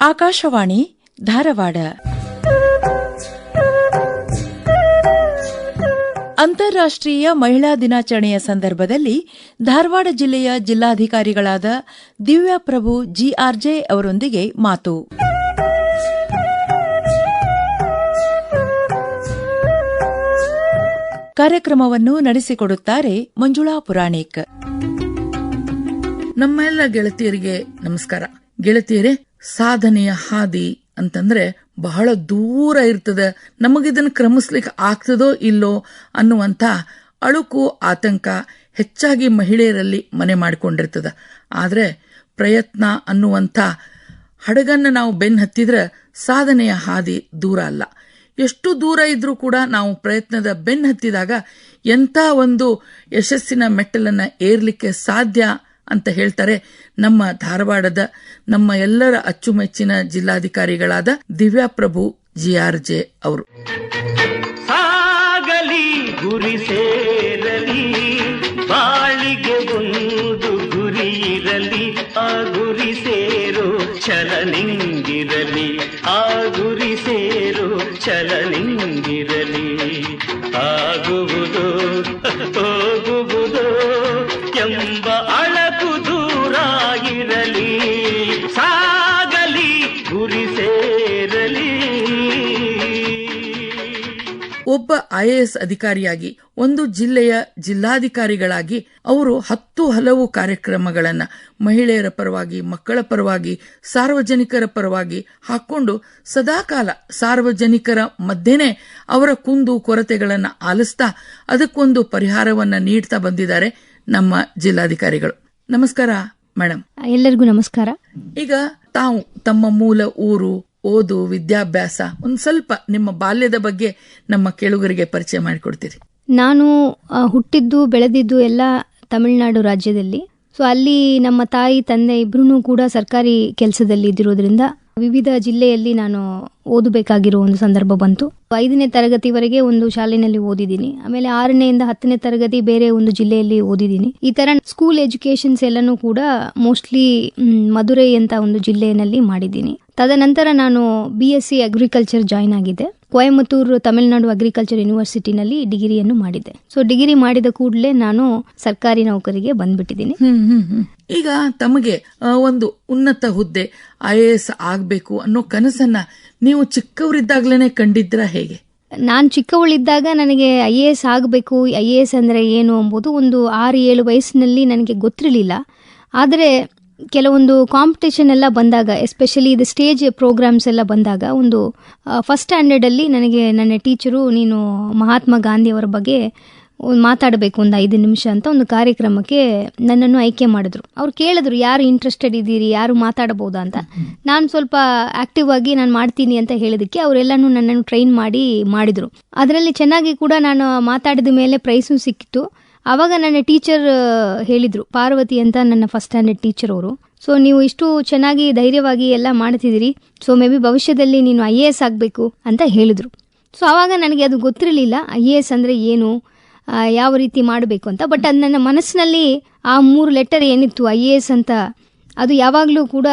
ಆಕಾಶವಾಣಿ, ಧಾರವಾಡ. ಅಂತಾರಾಷ್ಟ್ರೀಯ ಮಹಿಳಾ ದಿನಾಚರಣೆಯ ಸಂದರ್ಭದಲ್ಲಿ ಧಾರವಾಡ ಜಿಲ್ಲೆಯ ಜಿಲ್ಲಾಧಿಕಾರಿಗಳಾದ ದಿವ್ಯಾಪ್ರಭು ಜಿಆರ್ಜೆ ಅವರೊಂದಿಗೆ ಮಾತು. ಕಾರ್ಯಕ್ರಮವನ್ನು ನಡೆಸಿಕೊಡುತ್ತಾರೆ ಮಂಜುಳಾ ಪುರಾಣಿಕ್. ನಮ್ಮೆಲ್ಲ ಗೆಳತಿಯರಿಗೆ ನಮಸ್ಕಾರ. ಗೆಳತಿಯರೇ ಸಾಧನೆಯ ಹಾದಿ ಅಂತಂದ್ರೆ ಬಹಳ ದೂರ ಇರ್ತದೆ. ನಮಗಿದನ್ನು ಕ್ರಮಿಸ್ಲಿಕ್ಕೆ ಆಗ್ತದೋ ಇಲ್ಲೋ ಅನ್ನುವಂಥ ಅಳುಕು, ಆತಂಕ ಹೆಚ್ಚಾಗಿ ಮಹಿಳೆಯರಲ್ಲಿ ಮನೆ ಮಾಡಿಕೊಂಡಿರ್ತದೆ. ಆದ್ರೆ ಪ್ರಯತ್ನ ಅನ್ನುವಂಥ ಹಡಗನ್ನ ನಾವು ಬೆನ್ ಹತ್ತಿದ್ರೆ ಸಾಧನೆಯ ಹಾದಿ ದೂರ ಅಲ್ಲ. ಎಷ್ಟು ದೂರ ಇದ್ರೂ ಕೂಡ ನಾವು ಪ್ರಯತ್ನದ ಬೆನ್ ಹತ್ತಿದಾಗ ಎಂಥ ಒಂದು ಯಶಸ್ಸಿನ ಮೆಟ್ಟಲನ್ನ ಏರ್ಲಿಕ್ಕೆ ಸಾಧ್ಯ ಅಂತ ಹೇಳ್ತಾರೆ ನಮ್ಮ ಧಾರವಾಡದ ನಮ್ಮ ಎಲ್ಲರ ಅಚ್ಚುಮೆಚ್ಚಿನ ಜಿಲ್ಲಾಧಿಕಾರಿಗಳಾದ ದಿವ್ಯಾಪ್ರಭು ಜೆ ಅವರು. ಸಾಗಲಿ ಗುರಿ ಒಬ್ಬ ಐಎಎಸ್ ಅಧಿಕಾರಿಯಾಗಿ ಒಂದು ಜಿಲ್ಲೆಯ ಜಿಲ್ಲಾಧಿಕಾರಿಗಳಾಗಿ ಅವರು ಹತ್ತು ಹಲವು ಕಾರ್ಯಕ್ರಮಗಳನ್ನು ಮಹಿಳೆಯರ ಪರವಾಗಿ ಮಕ್ಕಳ ಪರವಾಗಿ ಸಾರ್ವಜನಿಕರ ಪರವಾಗಿ ಹಾಕೊಂಡು ಸದಾಕಾಲ ಸಾರ್ವಜನಿಕರ ಮಧ್ಯೆನೇ ಅವರ ಕುಂದು ಕೊರತೆಗಳನ್ನು ಆಲಿಸ್ತಾ ಅದಕ್ಕೊಂದು ಪರಿಹಾರವನ್ನ ನೀಡ್ತಾ ಬಂದಿದ್ದಾರೆ ನಮ್ಮ ಜಿಲ್ಲಾಧಿಕಾರಿಗಳು. ನಮಸ್ಕಾರ ಮೇಡಮ್ ಎಲ್ಲರಿಗೂ ನಮಸ್ಕಾರ. ಈಗ ತಾವು ತಮ್ಮ ಮೂಲ ಊರು ಓದು, ವಿದ್ಯಾಭ್ಯಾಸ, ಒಂದು ಸ್ವಲ್ಪ ನಿಮ್ಮ ಬಾಲ್ಯದ ಬಗ್ಗೆ ನಮ್ಮ ಕೇಳುಗರಿಗೆ ಪರಿಚಯ ಮಾಡಿಕೊಡ್ತೀರಿ. ನಾನು ಹುಟ್ಟಿದ್ದು, ಬೆಳೆದಿದ್ದು ಎಲ್ಲ ತಮಿಳುನಾಡು ರಾಜ್ಯದಲ್ಲಿ. ಸೊ ಅಲ್ಲಿ ನಮ್ಮ ತಾಯಿ, ತಂದೆ ಇಬ್ರು ಕೂಡ ಸರ್ಕಾರಿ ಕೆಲಸದಲ್ಲಿ ಇದ್ದಿರೋದ್ರಿಂದ ವಿವಿಧ ಜಿಲ್ಲೆಯಲ್ಲಿ ನಾನು ಓದಬೇಕಾಗಿರೋ ಒಂದು ಸಂದರ್ಭ ಬಂತು. ಐದನೇ ತರಗತಿವರೆಗೆ ಒಂದು ಶಾಲೆಯಲ್ಲಿ ಓದಿದ್ದೀನಿ. ಆಮೇಲೆ ಆರನೆಯಿಂದ ಹತ್ತನೇ ತರಗತಿ ಬೇರೆ ಒಂದು ಜಿಲ್ಲೆಯಲ್ಲಿ ಓದಿದ್ದೀನಿ. ಈ ತರ ಸ್ಕೂಲ್ ಎಜುಕೇಶನ್ಸ್ ಎಲ್ಲನೂ ಕೂಡ ಮೋಸ್ಟ್ಲಿ ಮಧುರೈ ಅಂತ ಒಂದು ಜಿಲ್ಲೆಯಲ್ಲಿ ಮಾಡಿದ್ದೀನಿ. ತದನಂತರ ನಾನು B S C agriculture join ಆಗಿದ್ದೆ. ಕೊಯಮತ್ತೂರು ತಮಿಳುನಾಡು ಅಗ್ರಿಕಲ್ಚರ್ ಯೂನಿವರ್ಸಿಟಿನಲ್ಲಿ ಡಿಗ್ರಿಯನ್ನು ಮಾಡಿದ್ದೆ. ಸೊ ಡಿಗ್ರಿ ಮಾಡಿದ ಕೂಡಲೇ ನಾನು ಸರ್ಕಾರಿ ನೌಕರಿಗೆ ಬಂದ್ಬಿಟ್ಟಿದ್ದೀನಿ. ಈಗ ತಮಗೆ ಒಂದು ಉನ್ನತ ಹುದ್ದೆ ಐ ಎ ಎಸ್ ಆಗಬೇಕು ಅನ್ನೋ ಕನಸನ್ನ ನೀವು ಚಿಕ್ಕವರಿದ್ದಾಗ್ಲೇನೆ ಕಂಡಿದ್ರ ಹೇಗೆ? ನಾನು ಚಿಕ್ಕವಳಿದ್ದಾಗ ನನಗೆ ಐ ಎ ಎಸ್ ಆಗಬೇಕು ಐ ಎ ಎಸ್ ಅಂದರೆ ಏನು ಎಂಬುದು ಒಂದು ಆರು ಏಳು ವಯಸ್ಸಿನಲ್ಲಿ ನನಗೆ ಗೊತ್ತಿರಲಿಲ್ಲ. ಆದರೆ ಕೆಲವೊಂದು ಕಾಂಪಿಟೇಷನ್ ಎಲ್ಲ ಬಂದಾಗ ಎಸ್ಪೆಷಲಿ ಇದು ಸ್ಟೇಜ್ ಪ್ರೋಗ್ರಾಮ್ಸ್ ಎಲ್ಲ ಬಂದಾಗ, ಒಂದು ಫಸ್ಟ್ ಸ್ಟ್ಯಾಂಡರ್ಡಲ್ಲಿ ನನಗೆ ನನ್ನ ಟೀಚರು ನೀನು ಮಹಾತ್ಮ ಗಾಂಧಿಯವರ ಬಗ್ಗೆ ಮಾತಾಡಬೇಕು, ಒಂದು ಐದು ನಿಮಿಷ ಅಂತ ಒಂದು ಕಾರ್ಯಕ್ರಮಕ್ಕೆ ನನ್ನನ್ನು ಆಯ್ಕೆ ಮಾಡಿದ್ರು. ಅವ್ರು ಕೇಳಿದ್ರು, ಯಾರು ಇಂಟ್ರೆಸ್ಟೆಡ್ ಇದ್ದೀರಿ? ಯಾರು ಮಾತಾಡಬಹುದಾ ಅಂತ? ನಾನು ಸ್ವಲ್ಪ ಆಕ್ಟಿವ್ ಆಗಿ ನಾನು ಮಾಡ್ತೀನಿ ಅಂತ ಹೇಳಿದಕ್ಕೆ ಅವರೆಲ್ಲನೂ ನನ್ನನ್ನು ಟ್ರೈನ್ ಮಾಡಿ ಮಾಡಿದ್ರು. ಅದರಲ್ಲಿ ಚೆನ್ನಾಗಿ ಕೂಡ ನಾನು ಮಾತಾಡಿದ ಮೇಲೆ ಪ್ರೈಸು ಸಿಕ್ಕಿತ್ತು. ಆವಾಗ ನನ್ನ ಟೀಚರ್ ಹೇಳಿದರು, ಪಾರ್ವತಿ ಅಂತ ನನ್ನ ಫಸ್ಟ್ ಸ್ಟ್ಯಾಂಡರ್ಡ್ ಟೀಚರ್ ಅವರು. ಸೊ ನೀವು ಇಷ್ಟು ಚೆನ್ನಾಗಿ ಧೈರ್ಯವಾಗಿ ಎಲ್ಲ ಮಾಡ್ತಿದ್ದೀರಿ. ಸೊ ಮೇ ಬಿ ಭವಿಷ್ಯದಲ್ಲಿ ನೀನು ಐ ಎ ಎಸ್ ಆಗಬೇಕು ಅಂತ ಹೇಳಿದರು. ಸೊ ಆವಾಗ ನನಗೆ ಅದು ಗೊತ್ತಿರಲಿಲ್ಲ ಐ ಎ ಎಸ್ ಅಂದರೆ ಏನು ಯಾವ ರೀತಿ ಮಾಡಬೇಕು ಅಂತ. ಬಟ್ ಅದು ನನ್ನ ಮನಸ್ಸಿನಲ್ಲಿ ಆ ಮೂರು ಲೆಟರ್ ಏನಿತ್ತು ಐ ಎ ಎಸ್ ಅಂತ, ಅದು ಯಾವಾಗಲೂ ಕೂಡ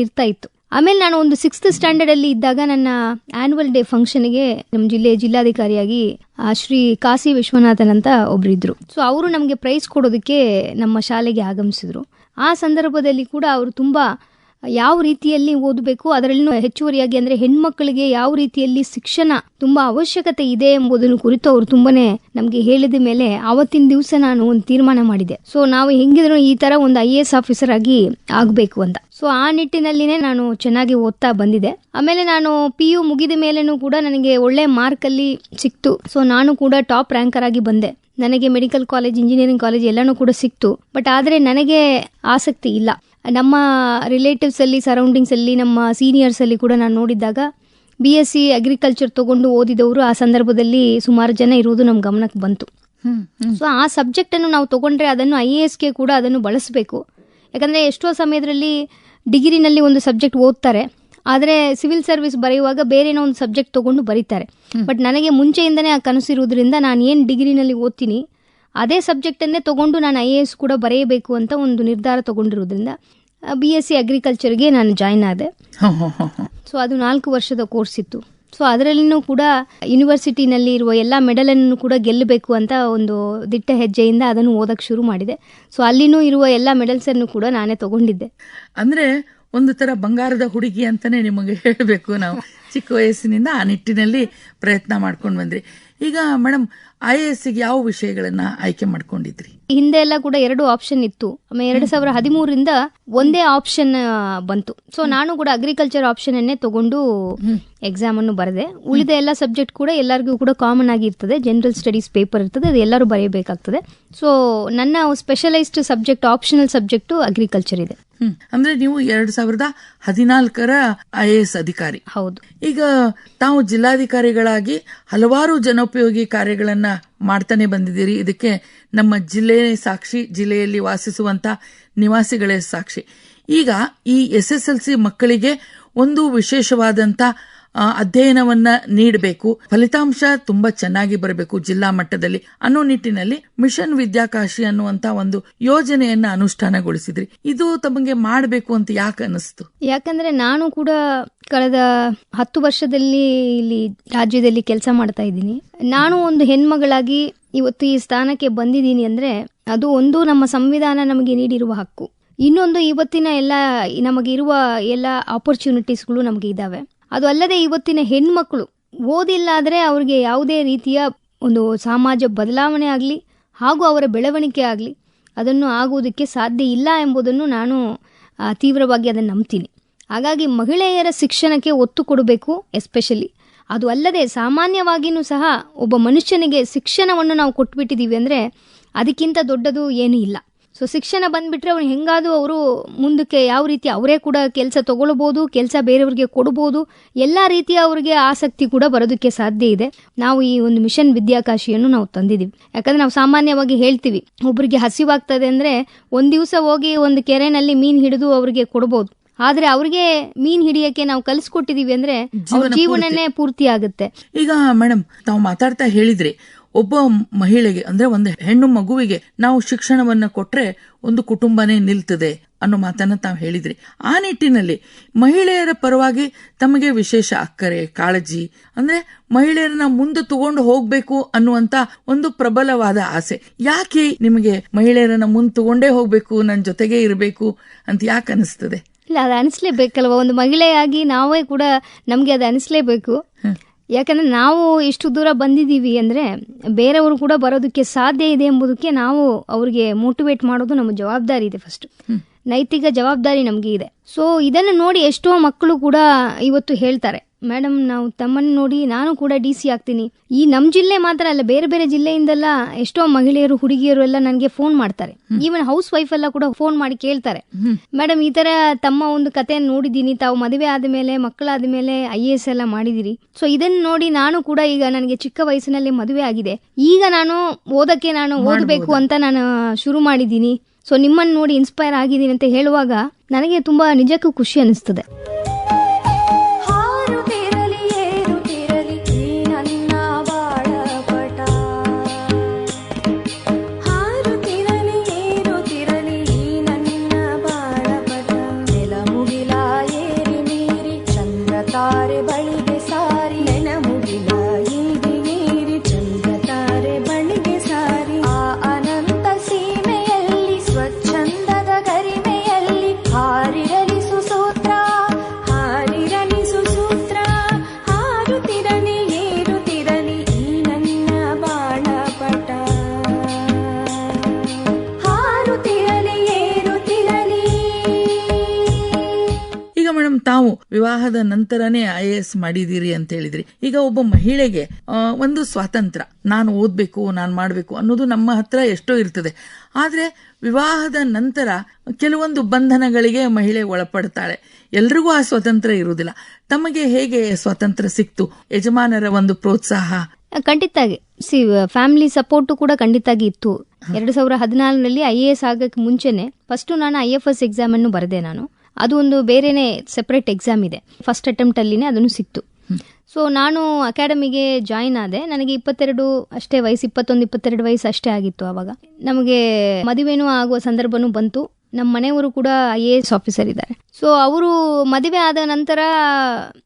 ಇರ್ತಾ ಇತ್ತು. ಆಮೇಲೆ ನಾನು ಒಂದು ಸಿಕ್ಸ್ತ್ ಸ್ಟ್ಯಾಂಡರ್ಡಲ್ಲಿ ಇದ್ದಾಗ ನನ್ನ ಆನ್ಯುವಲ್ ಡೇ ಫಂಕ್ಷನ್ಗೆ ನಮ್ಮ ಜಿಲ್ಲೆ ಜಿಲ್ಲಾಧಿಕಾರಿಯಾಗಿ ಶ್ರೀ ಕಾಸಿ ವಿಶ್ವನಾಥನ್ ಅಂತ ಒಬ್ರು ಇದ್ರು. ಸೊ ಅವರು ನಮಗೆ ಪ್ರೈಸ್ ಕೊಡೋದಕ್ಕೆ ನಮ್ಮ ಶಾಲೆಗೆ ಆಗಮಿಸಿದ್ರು. ಆ ಸಂದರ್ಭದಲ್ಲಿ ಕೂಡ ಅವರು ತುಂಬ ಯಾವ ರೀತಿಯಲ್ಲಿ ಓದಬೇಕು ಅದರಲ್ಲೂ ಹೆಚ್ಚುವರಿಯಾಗಿ ಅಂದ್ರೆ ಹೆಣ್ಮಕ್ಕಳಿಗೆ ಯಾವ ರೀತಿಯಲ್ಲಿ ಶಿಕ್ಷಣ ತುಂಬಾ ಅವಶ್ಯಕತೆ ಇದೆ ಎಂಬುದನ್ನು ಕುರಿತು ಅವರು ತುಂಬಾನೇ ನಮಗೆ ಹೇಳಿದ ಮೇಲೆ ಆವತ್ತಿನ ದಿವಸ ನಾನು ಒಂದು ತೀರ್ಮಾನ ಮಾಡಿದೆ. ಸೊ ನಾವು ಹೆಂಗಿದ್ರು ಈ ತರ ಒಂದು ಐ ಎ ಎಸ್ ಆಫೀಸರ್ ಆಗಿ ಆಗಬೇಕು ಅಂತ. ಸೊ ಆ ನಿಟ್ಟಿನಲ್ಲಿನೇ ನಾನು ಚೆನ್ನಾಗಿ ಓದ್ತಾ ಬಂದಿದೆ. ಆಮೇಲೆ ನಾನು ಪಿ ಯು ಮುಗಿದ ಮೇಲೇನೂ ಕೂಡ ನನಗೆ ಒಳ್ಳೆ ಮಾರ್ಕ್ ಅಲ್ಲಿ ಸಿಕ್ತು. ಸೊ ನಾನು ಕೂಡ ಟಾಪ್ ರ್ಯಾಂಕರ್ ಆಗಿ ಬಂದೆ. ನನಗೆ ಮೆಡಿಕಲ್ ಕಾಲೇಜ್, ಇಂಜಿನಿಯರಿಂಗ್ ಕಾಲೇಜ್ ಎಲ್ಲನೂ ಕೂಡ ಸಿಕ್ತು. ಬಟ್ ಆದರೆ ನನಗೆ ಆಸಕ್ತಿ ಇಲ್ಲ. ನಮ್ಮ ರಿಲೇಟಿವ್ಸ್ ಅಲ್ಲಿ ಸರೌಂಡಿಂಗ್ಸ್ ಅಲ್ಲಿ ನಮ್ಮ ಸೀನಿಯರ್ಸ್ ಅಲ್ಲಿ ಕೂಡ ನಾನು ನೋಡಿದಾಗ ಬಿ ಎಸ್ ಸಿ ಅಗ್ರಿಕಲ್ಚರ್ ತಗೊಂಡು ಓದಿದವರು ಆ ಸಂದರ್ಭದಲ್ಲಿ ಸುಮಾರು ಜನ ಇರುವುದು ನಮ್ಮ ಗಮನಕ್ಕೆ ಬಂತು. ಸೊ ಆ ಸಬ್ಜೆಕ್ಟನ್ನು ನಾವು ತಗೊಂಡ್ರೆ ಅದನ್ನು ಐ ಎ ಎಸ್ಗೆ ಕೂಡ ಅದನ್ನು ಬಳಸಬೇಕು. ಯಾಕಂದ್ರೆ ಎಷ್ಟೋ ಸಮಯದಲ್ಲಿ ಡಿಗ್ರಿನಲ್ಲಿ ಒಂದು ಸಬ್ಜೆಕ್ಟ್ ಓದ್ತಾರೆ ಆದರೆ ಸಿವಿಲ್ ಸರ್ವಿಸ್ ಬರೆಯುವಾಗ ಬೇರೆನೋ ಒಂದು ಸಬ್ಜೆಕ್ಟ್ ತೊಗೊಂಡು ಬರೀತಾರೆ. ಬಟ್ ನನಗೆ ಮುಂಚೆಯಿಂದನೇ ಆ ಕನಸಿರುವುದರಿಂದ ನಾನು ಏನು ಡಿಗ್ರಿನಲ್ಲಿ ಓದ್ತೀನಿ ಅದೇ ಸಬ್ಜೆಕ್ಟನ್ನೇ ತಗೊಂಡು ನಾನು ಐ ಎ ಎಸ್ ಕೂಡ ಬರೆಯಬೇಕು ಅಂತ ಒಂದು ನಿರ್ಧಾರ ತಗೊಂಡಿರೋದ್ರಿಂದ ಬಿ ಎಸ್ ಸಿ ಅಗ್ರಿಕಲ್ಚರ್ಗೆ ನಾನು ಜಾಯ್ನ್ ಆದೆ. ಸೊ ಅದು ನಾಲ್ಕು ವರ್ಷದ ಕೋರ್ಸ್ ಇತ್ತು. ಸೊ ಅದರಲ್ಲಿನೂ ಕೂಡ ಯೂನಿವರ್ಸಿಟಿನಲ್ಲಿ ಇರುವ ಎಲ್ಲ ಮೆಡಲನ್ನು ಕೂಡ ಗೆಲ್ಲಬೇಕು ಅಂತ ಒಂದು ದಿಟ್ಟ ಹೆಜ್ಜೆಯಿಂದ ಅದನ್ನು ಓದಕ್ಕೆ ಶುರು ಮಾಡಿದೆ. ಸೊ ಅಲ್ಲಿನೂ ಇರುವ ಎಲ್ಲ ಮೆಡಲ್ಸನ್ನು ಕೂಡ ನಾನೇ ತಗೊಂಡಿದ್ದೆ. ಅಂದ್ರೆ ಒಂದು ತರ ಬಂಗಾರದ ಹುಡುಗಿ ಅಂತಾನೆ ನಿಮಗೆ ಹೇಳಬೇಕು ನಾವು. ಚಿಕ್ಕ ವಯಸ್ಸಿನಿಂದ ಆ ನಿಟ್ಟಿನಲ್ಲಿ ಪ್ರಯತ್ನ ಮಾಡ್ಕೊಂಡು ಬಂದ್ರಿ. ಈಗ ಮೇಡಮ್ ಐ ಎ ಎಸ್ಸಿಗೆ ಯಾವ ವಿಷಯಗಳನ್ನು ಆಯ್ಕೆ ಮಾಡ್ಕೊಂಡಿದ್ರಿ? ಹಿಂದೆ ಎಲ್ಲ ಕೂಡ ಎರಡು ಆಪ್ಷನ್ ಇತ್ತು. ಆಮೇಲೆ ಎರಡು ಸಾವಿರ ಹದಿಮೂರರಿಂದ ಒಂದೇ ಆಪ್ಷನ್ ಬಂತು. ಸೊ ನಾನು ಕೂಡ ಅಗ್ರಿಕಲ್ಚರ್ ಆಪ್ಷನ್ ಅನ್ನೇ ತಗೊಂಡು ಎಕ್ಸಾಮ್ ಅನ್ನು ಬರೆದೆ. ಉಳಿದ ಎಲ್ಲ ಸಬ್ಜೆಕ್ಟ್ ಕೂಡ ಎಲ್ಲರಿಗೂ ಕೂಡ ಕಾಮನ್ ಆಗಿ ಇರ್ತದೆ. ಜನರಲ್ ಸ್ಟಡೀಸ್ ಪೇಪರ್ ಇರ್ತದೆ. ಅದು ಎಲ್ಲರೂ ಬರೆಯಬೇಕಾಗ್ತದೆ ಸೊ ನನ್ನ specialised subject optional subject agriculture ಇದೆ. ಅಂದ್ರೆ ನೀವು ಎರಡ್ ಸಾವಿರದ ಹದಿನಾಲ್ಕರ ಐ ಎ ಎಸ್ ಅಧಿಕಾರಿ. ಹೌದು. ಈಗ ತಾವು ಜಿಲ್ಲಾಧಿಕಾರಿಗಳಾಗಿ ಹಲವಾರು ಜನೋಪಯೋಗಿ ಕಾರ್ಯಗಳನ್ನ ಮಾಡ್ತಾನೆ ಬಂದಿದ್ದೀರಿ. ಇದಕ್ಕೆ ನಮ್ಮ ಜಿಲ್ಲೆ ಸಾಕ್ಷಿ ಜಿಲ್ಲೆಯಲ್ಲಿ ವಾಸಿಸುವಂತ ನಿವಾಸಿಗಳೇ ಸಾಕ್ಷಿ. ಈಗ ಈ ಎಸ್ ಎಸ್ ಎಲ್ ಸಿ ಮಕ್ಕಳಿಗೆ ಒಂದು ವಿಶೇಷವಾದಂತ ಆ, ಅಧ್ಯಯನವನ್ನ ನೀಡಬೇಕು. ಫಲಿತಾಂಶ ತುಂಬಾ ಚೆನ್ನಾಗಿ ಬರಬೇಕು ಜಿಲ್ಲಾ ಮಟ್ಟದಲ್ಲಿ. ಅನ್ನೋ ನಿಟ್ಟಿನಲ್ಲಿ ಮಿಷನ್ ವಿದ್ಯಾಕಾಶಿ ಅನ್ನುವಂತ ಒಂದು ಯೋಜನೆಯನ್ನ ಅನುಷ್ಠಾನಗೊಳಿಸಿದ್ರಿ. ಇದು ತಮಗೆ ಮಾಡಬೇಕು ಅಂತ ಯಾಕೆ ಅನಿಸ್ತು ಯಾಕಂದ್ರೆ ನಾನು ಕೂಡ ಕಳೆದ ಹತ್ತು ವರ್ಷದಲ್ಲಿ ಇಲ್ಲಿ ರಾಜ್ಯದಲ್ಲಿ ಕೆಲಸ ಮಾಡ್ತಾ ಇದ್ದೀನಿ. ನಾನು ಒಂದು ಹೆಣ್ಮಗಳಾಗಿ ಇವತ್ತು ಈ ಸ್ಥಾನಕ್ಕೆ ಬಂದಿದ್ದೀನಿ ಅಂದ್ರೆ ಅದು ಒಂದು ನಮ್ಮ ಸಂವಿಧಾನ ನಮಗೆ ನೀಡಿರುವ ಹಕ್ಕು. ಇನ್ನೊಂದು ಇವತ್ತಿನ ಎಲ್ಲ ನಮಗಿರುವ ಎಲ್ಲ ಆಪರ್ಚುನಿಟೀಸ್ಗಳು ನಮಗೆ ಇದ್ದಾವೆ ಅದು ಅಲ್ಲದೆ ಇವತ್ತಿನ ಹೆಣ್ಮಕ್ಳು ಓದಿಲ್ಲ ಆದರೆ ಅವ್ರಿಗೆ ಯಾವುದೇ ರೀತಿಯ ಒಂದು ಸಮಾಜ ಬದಲಾವಣೆ ಆಗಲಿ ಹಾಗೂ ಅವರ ಬೆಳವಣಿಗೆ ಆಗಲಿ ಅದನ್ನು ಆಗುವುದಕ್ಕೆ ಸಾಧ್ಯ ಇಲ್ಲ ಎಂಬುದನ್ನು ನಾನು ತೀವ್ರವಾಗಿ ಅದನ್ನು ನಂಬ್ತೀನಿ. ಹಾಗಾಗಿ ಮಹಿಳೆಯರ ಶಿಕ್ಷಣಕ್ಕೆ ಒತ್ತು ಕೊಡಬೇಕು ಎಸ್ಪೆಷಲಿ. ಅದು ಅಲ್ಲದೆ ಸಾಮಾನ್ಯವಾಗಿಯೂ ಸಹ ಒಬ್ಬ ಮನುಷ್ಯನಿಗೆ ಶಿಕ್ಷಣವನ್ನು ನಾವು ಕೊಟ್ಬಿಟ್ಟಿದ್ದೀವಿ ಅಂದರೆ ಅದಕ್ಕಿಂತ ದೊಡ್ಡದು ಏನೂ ಇಲ್ಲ. ಸೊ ಶಿಕ್ಷಣ ಬಂದ್ಬಿಟ್ರೆ ಅವ್ರು ಹೆಂಗಾದ್ರೂ ಅವರು ಮುಂದಕ್ಕೆ ಯಾವ ರೀತಿ ಅವರೇ ಕೂಡ ಕೆಲಸ ತಗೊಳ್ಬೋದು ಕೆಲಸ ಬೇರೆಯವ್ರಿಗೆ ಕೊಡ್ಬೋದು ಎಲ್ಲ ರೀತಿಯ ಅವರಿಗೆ ಆಸಕ್ತಿ ಕೂಡ ಬರೋದಕ್ಕೆ ಸಾಧ್ಯ ಇದೆ. ನಾವು ಈ ಒಂದು ಮಿಷನ್ ವಿದ್ಯಾಕಾಶಿಯನ್ನು ನಾವು ತಂದಿದ್ದೀವಿ. ಯಾಕಂದ್ರೆ ನಾವು ಸಾಮಾನ್ಯವಾಗಿ ಹೇಳ್ತೀವಿ ಒಬ್ಬರಿಗೆ ಹಸಿವಾಗ್ತದೆ ಅಂದ್ರೆ ಒಂದ್ ದಿವಸ ಹೋಗಿ ಒಂದು ಕೆರೆನಲ್ಲಿ ಮೀನ್ ಹಿಡಿದು ಅವರಿಗೆ ಕೊಡ್ಬೋದು. ಆದ್ರೆ ಅವ್ರಿಗೆ ಮೀನ್ ಹಿಡಿಯಕ್ಕೆ ನಾವು ಕಲಿಸ್ಕೊಟ್ಟಿದೀವಿ ಅಂದ್ರೆ ಅವ್ರ ಜೀವನನೇ ಪೂರ್ತಿ. ಆಗುತ್ತೆ ಈಗ ಮೇಡಮ್ ತಾವು ಮಾತಾಡ್ತಾ ಹೇಳಿದ್ರಿ ಒಬ್ಬ ಮಹಿಳೆಗೆ ಅಂದ್ರೆ ಒಂದು ಹೆಣ್ಣು ಮಗುವಿಗೆ ನಾವು ಶಿಕ್ಷಣವನ್ನ ಕೊಟ್ರೆ ಒಂದು ಕುಟುಂಬನೇ ನಿಲ್ತದೆ ಅನ್ನೋ ಮಾತನ್ನ ತಾವು ಹೇಳಿದ್ರಿ. ಆ ನಿಟ್ಟಿನಲ್ಲಿ ಮಹಿಳೆಯರ ಪರವಾಗಿ ತಮಗೆ ವಿಶೇಷ ಅಕ್ಕರೆ ಕಾಳಜಿ ಅಂದ್ರೆ ಮಹಿಳೆಯರನ್ನ ಮುಂದೆ ತಗೊಂಡು ಹೋಗ್ಬೇಕು ಅನ್ನುವಂತ ಒಂದು ಪ್ರಬಲವಾದ ಆಸೆ. ಯಾಕೆ ನಿಮಗೆ ಮಹಿಳೆಯರನ್ನ ಮುಂದೆ ತಗೊಂಡೇ ಹೋಗ್ಬೇಕು ನನ್ನ ಜೊತೆಗೆ ಇರಬೇಕು ಅಂತ ಯಾಕೆ ಅನಿಸ್ತದೆ? ಇಲ್ಲ ಅದು ಅನಿಸ್ಲೇಬೇಕಲ್ವ? ಒಂದು ಮಹಿಳೆಯಾಗಿ ನಾವೇ ಕೂಡ ನಮಗೆ ಅದು ಅನಿಸ್ಲೇಬೇಕು. ಯಾಕಂದ್ರೆ ನಾವು ಇಷ್ಟು ದೂರ ಬಂದಿದ್ದೀವಿ ಅಂದ್ರೆ ಬೇರೆಯವರು ಕೂಡ ಬರೋದಕ್ಕೆ ಸಾಧ್ಯ ಇದೆ ಎಂಬುದಕ್ಕೆ ನಾವು ಅವ್ರಿಗೆ ಮೋಟಿವೇಟ್ ಮಾಡೋದು ನಮ್ಮ ಜವಾಬ್ದಾರಿ ಇದೆ ಫಸ್ಟ್ ನೈತಿಕ ಜವಾಬ್ದಾರಿ ನಮಗೆ ಇದೆ. ಸೊ ಇದನ್ನು ನೋಡಿ ಎಷ್ಟೋ ಮಕ್ಕಳು ಕೂಡ ಇವತ್ತು ಹೇಳ್ತಾರೆ. ಮೇಡಮ್ ನಾವು ತಮ್ಮನ್ನು ನೋಡಿ ನಾನು ಕೂಡ ಡಿ ಸಿ ಆಗ್ತೀನಿ. ಈ ನಮ್ಮ ಜಿಲ್ಲೆ ಮಾತ್ರ ಅಲ್ಲ ಬೇರೆ ಬೇರೆ ಜಿಲ್ಲೆಯಿಂದೆಲ್ಲ ಎಷ್ಟೋ ಮಹಿಳೆಯರು ಹುಡುಗಿಯರು ಎಲ್ಲ ನನಗೆ ಫೋನ್ ಮಾಡ್ತಾರೆ. ಈವನ್ ಹೌಸ್ ವೈಫ್ ಎಲ್ಲ ಕೂಡ ಫೋನ್ ಮಾಡಿ ಕೇಳ್ತಾರೆ. ಮೇಡಮ್ ಈ ತರ ತಮ್ಮ ಒಂದು ಕಥೆಯನ್ನು ನೋಡಿದ್ದೀನಿ. ತಾವು ಮದುವೆ ಆದಮೇಲೆ ಮಕ್ಕಳಾದ ಮೇಲೆ ಐ ಎ ಎಸ್ ಎಲ್ಲ ಮಾಡಿದಿರಿ ಸೊ ಇದನ್ನ ನೋಡಿ ನಾನು ಕೂಡ ಈಗ ನನಗೆ ಚಿಕ್ಕ ವಯಸ್ಸಿನಲ್ಲಿ ಮದುವೆ ಆಗಿದೆ. ಈಗ ನಾನು ಓದಕ್ಕೆ ನಾನು ಓದಬೇಕು ಅಂತ ನಾನು ಶುರು ಮಾಡಿದ್ದೀನಿ. ಸೊ ನಿಮ್ಮನ್ನು ನೋಡಿ ಇನ್ಸ್ಪೈರ್ ಆಗಿದ್ದೀನಿ ಅಂತ ಹೇಳುವಾಗ ನನಗೆ ತುಂಬಾ ನಿಜಕ್ಕೂ ಖುಷಿ ಅನಿಸ್ತದೆ ತಾವು ವಿವಾಹದ ನಂತರನೇ ಐ ಎ ಎಸ್ ಮಾಡಿದೀರಿ ಅಂತ ಹೇಳಿದ್ರಿ. ಈಗ ಒಬ್ಬ ಮಹಿಳೆಗೆ ಒಂದು ಸ್ವಾತಂತ್ರ್ಯ ನಾನು ಓದ್ಬೇಕು ನಾನು ಮಾಡಬೇಕು ಅನ್ನೋದು ನಮ್ಮ ಹತ್ರ ಎಷ್ಟೋ ಇರ್ತದೆ. ಆದರೆ ವಿವಾಹದ ನಂತರ ಕೆಲವೊಂದು ಬಂಧನಗಳಿಗೆ ಮಹಿಳೆ ಒಳಪಡ್ತಾಳೆ. ಎಲ್ರಿಗೂ ಆ ಸ್ವಾತಂತ್ರ್ಯ ಇರುವುದಿಲ್ಲ. ತಮಗೆ ಹೇಗೆ ಸ್ವಾತಂತ್ರ್ಯ ಸಿಕ್ತು? ಯಜಮಾನರ ಒಂದು ಪ್ರೋತ್ಸಾಹ. ಖಂಡಿತ ಸಿ ಫ್ಯಾಮಿಲಿ ಸಪೋರ್ಟು ಕೂಡ ಖಂಡಿತಾಗಿ ಇತ್ತು. ಎರಡು ಸಾವಿರ ಹದಿನಾಲ್ಕರಲ್ಲಿ ಐ ಎ ಎಸ್ ಆಗಕ್ಕೆ ಮುಂಚೆನೆ ಫಸ್ಟ್ ನಾನು ಐ ಎಫ್ ಎಸ್ ಎಕ್ಸಾಮ್ ಅನ್ನು ಬರೆದೆ ನಾನು. ಅದು ಒಂದು ಬೇರೆನೇ ಸೆಪರೇಟ್ ಎಕ್ಸಾಮ್ ಇದೆ. ಫಸ್ಟ್ ಅಟೆಂಪ್ಟ್ ಅಲ್ಲಿನೇ ಅದನ್ನು ಸಿಕ್ತು. ಸೊ ನಾನು ಅಕಾಡೆಮಿಗೆ ಜಾಯಿನ್ ಆದೆ. ನನಗೆ ಇಪ್ಪತ್ತೆರಡು ಅಷ್ಟೇ ವಯಸ್ಸು ಇಪ್ಪತ್ತೊಂದು ಇಪ್ಪತ್ತೆರಡು ವಯಸ್ಸು ಅಷ್ಟೇ ಆಗಿತ್ತು ಆವಾಗ ನಮಗೆ ಮದುವೆನೂ ಆಗುವ ಸಂದರ್ಭನೂ ಬಂತು. ನಮ್ಮ ಮನೆಯವರು ಕೂಡ ಐ ಎ ಎಸ್ ಆಫೀಸರ್ ಇದ್ದಾರೆ. ಸೊ ಅವರು ಮದುವೆ ಆದ ನಂತರ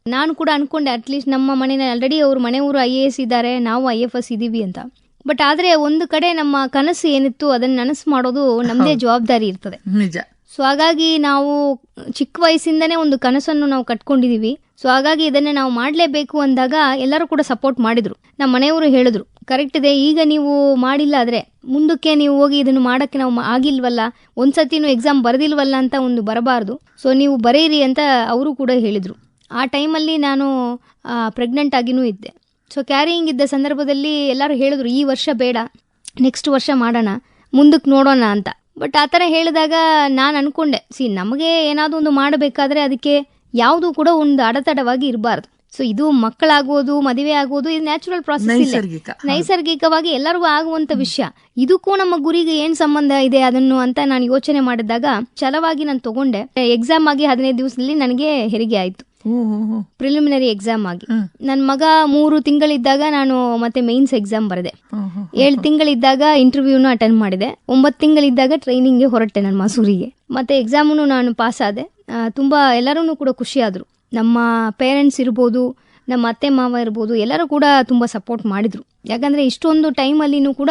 ನಾನು ಕೂಡ ಅನ್ಕೊಂಡೆ ಅಟ್ಲೀಸ್ಟ್ ನಮ್ಮ ಮನೇನ ಆಲ್ರೆಡಿ ಅವ್ರ ಮನೆಯವರು ಐ ಎ ಎಸ್ ಇದ್ದಾರೆ ನಾವು ಐ ಎಫ್ ಎಸ್ ಇದ್ದೀವಿ ಅಂತ. ಬಟ್ ಆದ್ರೆ ಒಂದು ಕಡೆ ನಮ್ಮ ಕನಸು ಏನಿತ್ತು ಅದನ್ನ ನನಸು ಮಾಡೋದು ನಮ್ಮದೇ ಜವಾಬ್ದಾರಿ ಇರ್ತದೆ. ನಿಜ. ಸೊ ಹಾಗಾಗಿ ನಾವು ಚಿಕ್ಕ ವಯಸ್ಸಿಂದನೇ ಒಂದು ಕನಸನ್ನು ನಾವು ಕಟ್ಕೊಂಡಿದ್ದೀವಿ ಸೊ ಹಾಗಾಗಿ ಇದನ್ನೇ ನಾವು ಮಾಡಲೇಬೇಕು ಅಂದಾಗ ಎಲ್ಲರೂ ಕೂಡ ಸಪೋರ್ಟ್ ಮಾಡಿದರು. ನಮ್ಮ ಮನೆಯವರು ಹೇಳಿದ್ರು ಕರೆಕ್ಟ್ ಇದೆ, ಈಗ ನೀವು ಮಾಡಿಲ್ಲ ಆದರೆ ಮುಂದಕ್ಕೆ ನೀವು ಹೋಗಿ ಇದನ್ನು ಮಾಡೋಕ್ಕೆ ನಾವು ಆಗಿಲ್ವಲ್ಲ ಆಗಿಲ್ವಲ್ಲ, ಒಂದ್ಸತಿನೂ ಎಕ್ಸಾಮ್ ಬರೆದಿಲ್ವಲ್ಲ ಅಂತ ಒಂದು ಬರಬಾರ್ದು. ಸೊ ನೀವು ಬರೀರಿ ಅಂತ ಅವರು ಕೂಡ ಹೇಳಿದರು. ಆ ಟೈಮಲ್ಲಿ ನಾನು ಪ್ರೆಗ್ನೆಂಟ್ ಆಗಿನೂ ಇದ್ದೆ. ಸೊ ಕ್ಯಾರಿಯಿಂಗ್ ಇದ್ದ ಸಂದರ್ಭದಲ್ಲಿ ಎಲ್ಲರೂ ಹೇಳಿದ್ರು, ಈ ವರ್ಷ ಬೇಡ ನೆಕ್ಸ್ಟ್ ವರ್ಷ ಮಾಡೋಣ, ಮುಂದಕ್ಕೆ ನೋಡೋಣ ಅಂತ. ಬಟ್ ಆ ಥರ ಹೇಳಿದಾಗ ನಾನು ಅನ್ಕೊಂಡೆ ಸಿ ನಮಗೆ ಏನಾದರೂ ಒಂದು ಮಾಡಬೇಕಾದ್ರೆ ಅದಕ್ಕೆ ಯಾವುದು ಕೂಡ ಒಂದು ಅಡತಡವಾಗಿ ಇರಬಾರ್ದು ಸೊ ಇದು ಮಕ್ಕಳಾಗೋದು ಮದುವೆ ಆಗೋದು ಇದು ನ್ಯಾಚುರಲ್ ಪ್ರಾಸೆಸ್ ನೈಸರ್ಗಿಕ. ನೈಸರ್ಗಿಕವಾಗಿ ಎಲ್ಲರಿಗೂ ಆಗುವಂತ ವಿಷಯ ಇದಕ್ಕೂ ನಮ್ಮ ಗುರಿಗೆ ಏನ್ ಸಂಬಂಧ ಇದೆ ಅದನ್ನು ಅಂತ ನಾನು ಯೋಚನೆ ಮಾಡಿದಾಗ ಛಲವಾಗಿ ನಾನು ತಗೊಂಡೆ ಎಕ್ಸಾಮ್ ಆಗಿ ಹದಿನೈದು ದಿವಸದಲ್ಲಿ ನನಗೆ ಹೆರಿಗೆ ಆಯ್ತು. ಪ್ರಿಲಿಮಿನರಿ ಎಕ್ಸಾಮ್ ಆಗಿ. ನನ್ನ ಮಗ ಮೂರು ತಿಂಗಳಿದ್ದಾಗ ನಾನು ಮತ್ತೆ ಮೇನ್ಸ್ ಎಕ್ಸಾಮ್ ಬರೆದೆ. ಏಳು ತಿಂಗಳಿದ್ದಾಗ ಇಂಟರ್ವ್ಯೂನು ಅಟೆಂಡ್ ಮಾಡಿದೆ. ಒಂಬತ್ತು ತಿಂಗಳಿದ್ದಾಗ ಟ್ರೈನಿಂಗ್ಗೆ ಹೊರಟೆ ನಾನು ಮಸೂರಿಗೆ. ಮತ್ತೆ ಎಕ್ಸಾಮನ್ನು ನಾನು ಪಾಸ್ ಆದೆ. ತುಂಬ ತುಂಬಾ ಎಲ್ಲರೂ ಕೂಡ ಖುಷಿಯಾದರು. ನಮ್ಮ ಪೇರೆಂಟ್ಸ್ ಇರ್ಬೋದು ನಮ್ಮ ಅತ್ತೆ ಮಾವ ಇರ್ಬೋದು ಎಲ್ಲರೂ ಕೂಡ ತುಂಬ ಸಪೋರ್ಟ್ ಮಾಡಿದರು. ಯಾಕಂದರೆ ಇಷ್ಟೊಂದು ಟೈಮಲ್ಲಿನೂ ಕೂಡ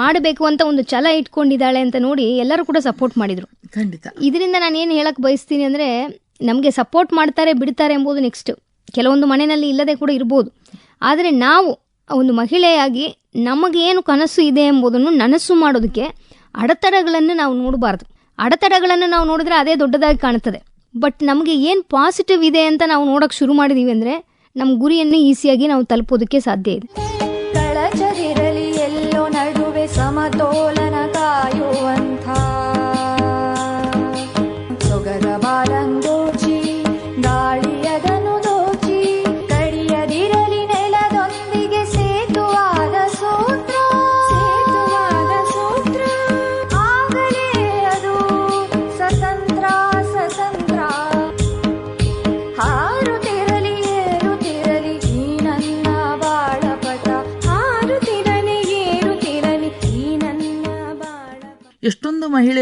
ಮಾಡಬೇಕು ಅಂತ ಒಂದು ಛಲ ಇಟ್ಕೊಂಡಿದ್ದಾಳೆ ಅಂತ ನೋಡಿ ಎಲ್ಲರೂ ಕೂಡ ಸಪೋರ್ಟ್ ಮಾಡಿದರು. ಖಂಡಿತ. ಇದರಿಂದ ನಾನು ಏನು ಹೇಳಕ್ಕೆ ಬಯಸ್ತೀನಿ ಅಂದ್ರೆ ನಮಗೆ ಸಪೋರ್ಟ್ ಮಾಡ್ತಾರೆ, ಬಿಡ್ತಾರೆ ಎಂಬುದು ನೆಕ್ಸ್ಟ್ ಕೆಲವೊಂದು ಮನೆಯಲ್ಲಿ ಇಲ್ಲದೆ ಕೂಡ ಇರ್ಬೋದು. ಆದರೆ ನಾವು ಒಂದು ಮಹಿಳೆಯಾಗಿ ನಮಗೇನು ಕನಸು ಇದೆ ಎಂಬುದನ್ನು ನನಸು ಮಾಡೋದಕ್ಕೆ ಅಡೆತಡೆಗಳನ್ನು ನಾವು ನೋಡಬಾರ್ದು. ಅಡೆತಡೆಗಳನ್ನು ನಾವು ನೋಡಿದ್ರೆ ಅದೇ ದೊಡ್ಡದಾಗಿ ಕಾಣುತ್ತದೆ. ಬಟ್ ನಮಗೆ ಏನು ಪಾಸಿಟಿವ್ ಇದೆ ಅಂತ ನಾವು ನೋಡೋಕೆ ಶುರು ಮಾಡಿದೀವಿ ಅಂದರೆ ನಮ್ಮ ಗುರಿಯನ್ನು ಈಸಿಯಾಗಿ ನಾವು ತಲುಪೋದಕ್ಕೆ ಸಾಧ್ಯ ಇದೆ.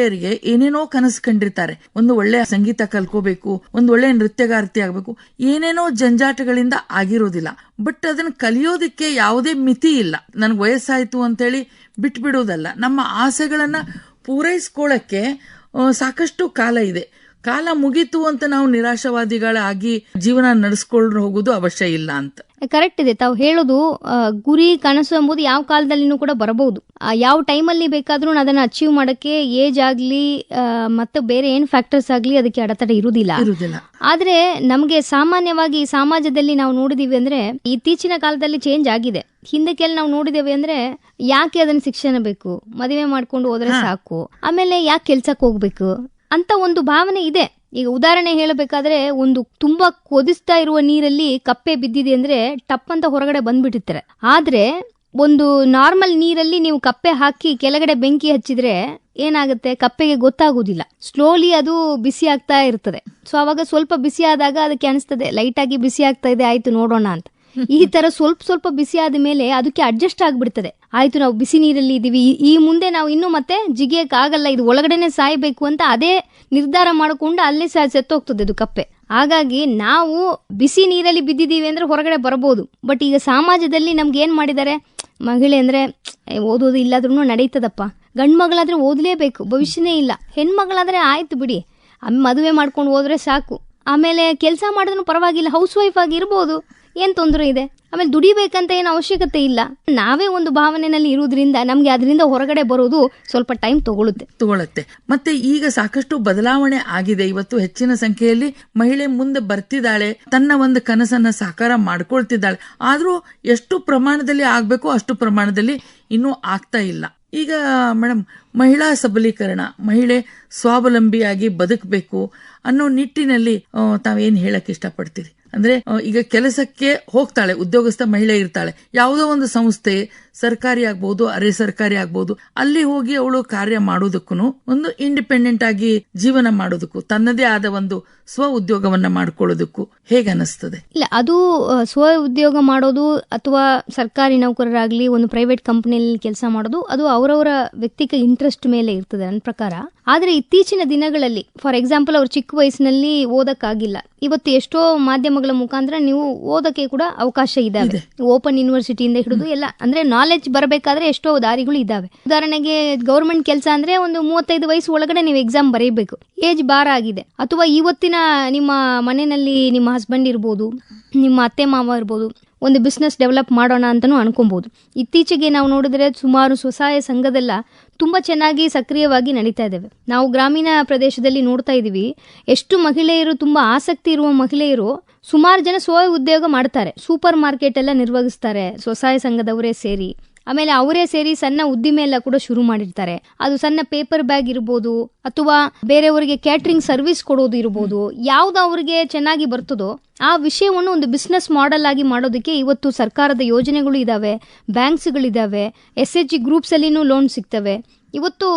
ಮಹಿಳೆಯರಿಗೆ ಏನೇನೋ ಕನಸು ಕಂಡಿರ್ತಾರೆ. ಒಂದು ಒಳ್ಳೆ ಸಂಗೀತ ಕಲ್ಕೋಬೇಕು ಒಂದು ಒಳ್ಳೆ ನೃತ್ಯಗಾರ್ತಿ ಆಗ್ಬೇಕು, ಏನೇನೋ ಜಂಜಾಟಗಳಿಂದ ಆಗಿರೋದಿಲ್ಲ. ಬಟ್ ಅದನ್ನ ಕಲಿಯೋದಿಕ್ಕೆ ಯಾವುದೇ ಮಿತಿ ಇಲ್ಲ. ನನ್ಗೆ ವಯಸ್ಸಾಯ್ತು ಅಂತೇಳಿ ಬಿಟ್ಬಿಡೋದಲ್ಲ. ನಮ್ಮ ಆಸೆಗಳನ್ನ ಪೂರೈಸ್ಕೊಳ್ಳಕ್ಕೆ ಸಾಕಷ್ಟು ಕಾಲ ಇದೆ. ಕಾಲ ಮುಗೀತು ಅಂತ ನಾವು ನಿರಾಶಾವಾದಿಗಳಾಗಿ ಜೀವನ ನಡೆಸ್ಕೊಂಡು ಹೋಗೋದು ಅವಶ್ಯ ಇಲ್ಲ ಅಂತ. ಕರೆಕ್ಟ್ ಇದೆ. ತಾವು ಹೇಳೋದು ಗುರಿ ಕನಸು ಎಂಬುದು ಯಾವ ಕಾಲದಲ್ಲಿನೂ ಕೂಡ ಬರಬಹುದು. ಯಾವ ಟೈಮಲ್ಲಿ ಬೇಕಾದ್ರೂ ಅದನ್ನ ಅಚೀವ್ ಮಾಡಕ್ಕೆ ಏಜ್ ಆಗ್ಲಿ ಮತ್ತೆ ಬೇರೆ ಏನ್ ಫ್ಯಾಕ್ಟರ್ಸ್ ಆಗ್ಲಿ ಅದಕ್ಕೆ ಅಡೆತಡೆ ಇರುವುದಿಲ್ಲ. ಆದರೆ ಆದ್ರೆ ನಮಗೆ ಸಾಮಾನ್ಯವಾಗಿ ಸಮಾಜದಲ್ಲಿ ನಾವು ನೋಡಿದೀವಿ ಅಂದ್ರೆ ಇತ್ತೀಚಿನ ಕಾಲದಲ್ಲಿ ಚೇಂಜ್ ಆಗಿದೆ. ಹಿಂದಕ್ಕೆಲ್ಲ ನಾವು ನೋಡಿದೇವೆ ಅಂದ್ರೆ ಯಾಕೆ ಅದನ್ನ ಶಿಕ್ಷಣ ಬೇಕು? ಮದುವೆ ಮಾಡ್ಕೊಂಡು ಹೋದ್ರೆ ಸಾಕು. ಆಮೇಲೆ ಯಾಕೆ ಕೆಲ್ಸಕ್ಕೆ ಹೋಗ್ಬೇಕು? ಅಂತ ಒಂದು ಭಾವನೆ ಇದೆ. ಈಗ ಉದಾಹರಣೆ ಹೇಳಬೇಕಾದ್ರೆ ಒಂದು ತುಂಬಾ ಕೊದಿಸ್ತಾ ಇರುವ ನೀರಲ್ಲಿ ಕಪ್ಪೆ ಬಿದ್ದಿದೆ ಅಂದ್ರೆ ಟಪ್ ಅಂತ ಹೊರಗಡೆ ಬಂದ್ಬಿಟ್ಟಿರ್ತಾರೆ. ಆದ್ರೆ ಒಂದು ನಾರ್ಮಲ್ ನೀರಲ್ಲಿ ನೀವು ಕಪ್ಪೆ ಹಾಕಿ ಕೆಳಗಡೆ ಬೆಂಕಿ ಹಚ್ಚಿದ್ರೆ ಏನಾಗುತ್ತೆ? ಕಪ್ಪೆಗೆ ಗೊತ್ತಾಗುದಿಲ್ಲ. ಸ್ಲೋಲಿ ಅದು ಬಿಸಿ ಆಗ್ತಾ ಇರ್ತದೆ. ಸೊ ಅವಾಗ ಸ್ವಲ್ಪ ಬಿಸಿ ಆದಾಗ ಅದಕ್ಕೆ ಅನಿಸ್ತದೆ ಲೈಟ್ ಆಗಿ ಬಿಸಿ ಆಗ್ತಾ ಇದೆ, ಆಯ್ತು ನೋಡೋಣ ಅಂತ. ಈ ತರ ಸ್ವಲ್ಪ ಸ್ವಲ್ಪ ಬಿಸಿ ಆದ ಮೇಲೆ ಅದಕ್ಕೆ ಅಡ್ಜಸ್ಟ್ ಆಗ್ಬಿಡ್ತದೆ. ಆಯ್ತು, ನಾವು ಬಿಸಿ ನೀರಲ್ಲಿ ಇದೀವಿ. ಈ- ಮುಂದೆ ನಾವು ಇನ್ನೂ ಮತ್ತೆ ಜಿಗಿಯಕ್ ಆಗಲ್ಲ ಇದು ಒಳಗಡೆನೆ ಸಾಯ್ಬೇಕು ಅಂತ ಅದೇ ನಿರ್ಧಾರ ಮಾಡಿಕೊಂಡು ಅಲ್ಲಿ ಸಹ ಸೆತ್ತೋಗ್ತದೆ ಅದು ಕಪ್ಪೆ. ಹಾಗಾಗಿ ನಾವು ಬಿಸಿ ನೀರಲ್ಲಿ ಬಿದ್ದಿದ್ದೀವಿ ಅಂದ್ರೆ ಹೊರಗಡೆ ಬರಬಹುದು. ಬಟ್ ಈಗ ಸಮಾಜದಲ್ಲಿ ನಮ್ಗೆ ಏನ್ ಮಾಡಿದ್ದಾರೆ? ಮಹಿಳೆ ಅಂದ್ರೆ "ಏ, ಓದೋದು ಇಲ್ಲಾದ್ರೂ ನಡೀತದಪ್ಪ. ಗಂಡು ಮಗಳಾದ್ರೆ ಓದಲೇಬೇಕು ಭವಿಷ್ಯನೇ ಇಲ್ಲ. ಹೆಣ್ಮಗಳಾದ್ರೆ ಆಯ್ತು ಬಿಡಿ. ಮದುವೆ ಮಾಡ್ಕೊಂಡು ಹೋದ್ರೆ ಸಾಕು. ಆಮೇಲೆ ಕೆಲಸ ಮಾಡಿದ್ರು ಪರವಾಗಿಲ್ಲ ಹೌಸ್ ವೈಫ್ ಆಗಿ ಇರ್ಬೋದು. ಏನ್ ತೊಂದರೆ ಇದೆ? ಆಮೇಲೆ ದುಡಿಬೇಕಂತ ಏನು ಅವಶ್ಯಕತೆ ಇಲ್ಲ. ನಾವೇ ಒಂದು ಭಾವನೆಯಲ್ಲಿ ಇರುವುದರಿಂದ ನಮ್ಗೆ ಅದರಿಂದ ಹೊರಗಡೆ ಬರೋದು ಸ್ವಲ್ಪ ಟೈಮ್ ತಗೊಳುತ್ತೆ. ತಗೊಳುತ್ತೆ. ಮತ್ತೆ ಈಗ ಸಾಕಷ್ಟು ಬದಲಾವಣೆ ಆಗಿದೆ. ಇವತ್ತು ಹೆಚ್ಚಿನ ಸಂಖ್ಯೆಯಲ್ಲಿ ಮಹಿಳೆ ಮುಂದೆ ಬರ್ತಿದ್ದಾಳೆ, ತನ್ನ ಒಂದು ಕನಸನ್ನ ಸಾಕಾರ ಮಾಡ್ಕೊಳ್ತಿದ್ದಾಳೆ. ಆದ್ರೂ ಎಷ್ಟು ಪ್ರಮಾಣದಲ್ಲಿ ಆಗ್ಬೇಕು ಅಷ್ಟು ಪ್ರಮಾಣದಲ್ಲಿ ಇನ್ನೂ ಆಗ್ತಾ ಇಲ್ಲ. ಈಗ ಮೇಡಮ್ ಮಹಿಳಾ ಸಬಲೀಕರಣ, ಮಹಿಳೆ ಸ್ವಾವಲಂಬಿಯಾಗಿ ಬದುಕಬೇಕು ಅನ್ನೋ ನಿಟ್ಟಿನಲ್ಲಿ ತಾವೇನು ಹೇಳಕ್ ಇಷ್ಟಪಡ್ತೀರಿ? ಅಂದ್ರೆ ಈಗ ಕೆಲಸಕ್ಕೆ ಹೋಗ್ತಾಳೆ ಉದ್ಯೋಗಸ್ಥ ಮಹಿಳೆ ಇರ್ತಾಳೆ ಯಾವುದೋ ಒಂದು ಸಂಸ್ಥೆ ಸರ್ಕಾರಿ ಆಗ್ಬಹುದು ಅರೆ ಸರ್ಕಾರಿ ಆಗ್ಬಹುದು ಅಲ್ಲಿ ಹೋಗಿ ಅವಳು ಕಾರ್ಯ ಮಾಡೋದಕ್ಕೂ ಒಂದು ಇಂಡಿಪೆಂಡೆಂಟ್ ಆಗಿ ಜೀವನ ಮಾಡೋದಕ್ಕೂ ತನ್ನದೇ ಆದ ಒಂದು ಸ್ವ ಉದ್ಯೋಗವನ್ನ ಮಾಡ್ಕೊಳ್ಳೋದಕ್ಕೂ ಹೇಗೆ ಅನಿಸ್ತದೆ ಇಲ್ಲ ಅದು ಸ್ವ ಉದ್ಯೋಗ ಮಾಡೋದು ಅಥವಾ ಸರ್ಕಾರಿ ನೌಕರರಾಗ್ಲಿ ಒಂದು ಪ್ರೈವೇಟ್ ಕಂಪನಿಯಲ್ಲಿ ಕೆಲಸ ಮಾಡೋದು ಅದು ಅವರವರ ವ್ಯಕ್ತಿಕ ಇಂಟ್ರೆಸ್ಟ್ ಮೇಲೆ ಇರ್ತದೆ ನನ್ನ ಪ್ರಕಾರ. ಆದ್ರೆ ಇತ್ತೀಚಿನ ದಿನಗಳಲ್ಲಿ ಫಾರ್ ಎಕ್ಸಾಂಪಲ್ ಅವ್ರು ಚಿಕ್ಕ ವಯಸ್ಸಿನಲ್ಲಿ ಓದಕ್ಕಾಗಿಲ್ಲ. ಇವತ್ತು ಎಷ್ಟೋ ಮಾಧ್ಯಮಗಳ ಮುಖಾಂತರ ನೀವು ಓದಕ್ಕೆ ಕೂಡ ಅವಕಾಶ ಇದೆ. ಓಪನ್ ಯೂನಿವರ್ಸಿಟಿಯಿಂದ ಹಿಡಿದು ಎಲ್ಲ ಅಂದ್ರೆ ನಾಲೆಜ್ ಬರಬೇಕಾದ್ರೆ ಎಷ್ಟೋ ದಾರಿಗಳು ಇದಾವೆ. ಉದಾಹರಣೆಗೆ ಗೌರ್ಮೆಂಟ್ ಕೆಲಸ ಅಂದ್ರೆ ಒಂದು ಮೂವತ್ತೈದು ವಯಸ್ಸು ಒಳಗಡೆ ನೀವು ಎಕ್ಸಾಮ್ ಬರೀಬೇಕು. ಏಜ್ ಬಾರ ಆಗಿದೆ. ಅಥವಾ ಇವತ್ತಿನ ನಿಮ್ಮ ಮನೆಯಲ್ಲಿ ನಿಮ್ಮ ಹಸ್ಬೆಂಡ್ ಇರ್ಬೋದು, ನಿಮ್ಮ ಅತ್ತೆ ಮಾವ ಇರ್ಬೋದು, ಒಂದು ಬಿಸ್ನೆಸ್ ಡೆವಲಪ್ ಮಾಡೋಣ ಅಂತಲೂ ಅನ್ಕೊಬಹುದು ಇತ್ತೀಚೆಗೆ ನಾವು ನೋಡಿದ್ರೆ ಸುಮಾರು ಸ್ವಸಹಾಯ ಸಂಘದೆಲ್ಲ ತುಂಬಾ ಚೆನ್ನಾಗಿ ಸಕ್ರಿಯವಾಗಿ ನಡೀತಾ ಇದ್ದಾವೆ ನಾವು ಗ್ರಾಮೀಣ ಪ್ರದೇಶದಲ್ಲಿ ನೋಡ್ತಾ ಇದೀವಿ ಎಷ್ಟು ಮಹಿಳೆಯರು, ತುಂಬಾ ಆಸಕ್ತಿ ಇರುವ ಮಹಿಳೆಯರು ಸುಮಾರು ಜನ ಸ್ವ ಉದ್ಯೋಗ ಮಾಡ್ತಾರೆ. ಸೂಪರ್ ಮಾರ್ಕೆಟ್ ಎಲ್ಲ ನಿರ್ವಹಿಸ್ತಾರೆ. ಸ್ವಸಹಾಯ ಸಂಘದವರೇ ಸೇರಿ. ಆಮೇಲೆ ಅವರೇ ಸೇರಿ ಸಣ್ಣ ಉದ್ದಿಮೆ ಎಲ್ಲ ಕೂಡ ಶುರು ಮಾಡಿರ್ತಾರೆ. ಅದು ಸಣ್ಣ ಪೇಪರ್ ಬ್ಯಾಗ್ ಇರ್ಬೋದು, ಅಥವಾ ಬೇರೆಯವರಿಗೆ ಕ್ಯಾಟ್ರಿಂಗ್ ಸರ್ವಿಸ್ ಕೊಡೋದು ಇರ್ಬೋದು, ಯಾವ್ದು ಅವ್ರಿಗೆ ಚೆನ್ನಾಗಿ ಬರ್ತದೋ ಆ ವಿಷಯವನ್ನು ಒಂದು ಬಿಸ್ನೆಸ್ ಮಾಡೆಲ್ ಆಗಿ ಮಾಡೋದಕ್ಕೆ ಇವತ್ತು ಸರ್ಕಾರದ ಯೋಜನೆಗಳು ಇದಾವೆ ಬ್ಯಾಂಕ್ಸ್ಗಳಿದ್ದಾವೆ ಎಸ್ ಎಚ್ ಜಿ ಗ್ರೂಪ್ಸ್ ಅಲ್ಲಿನೂ ಲೋನ್ ಸಿಗ್ತವೆ. ಇವತ್ತು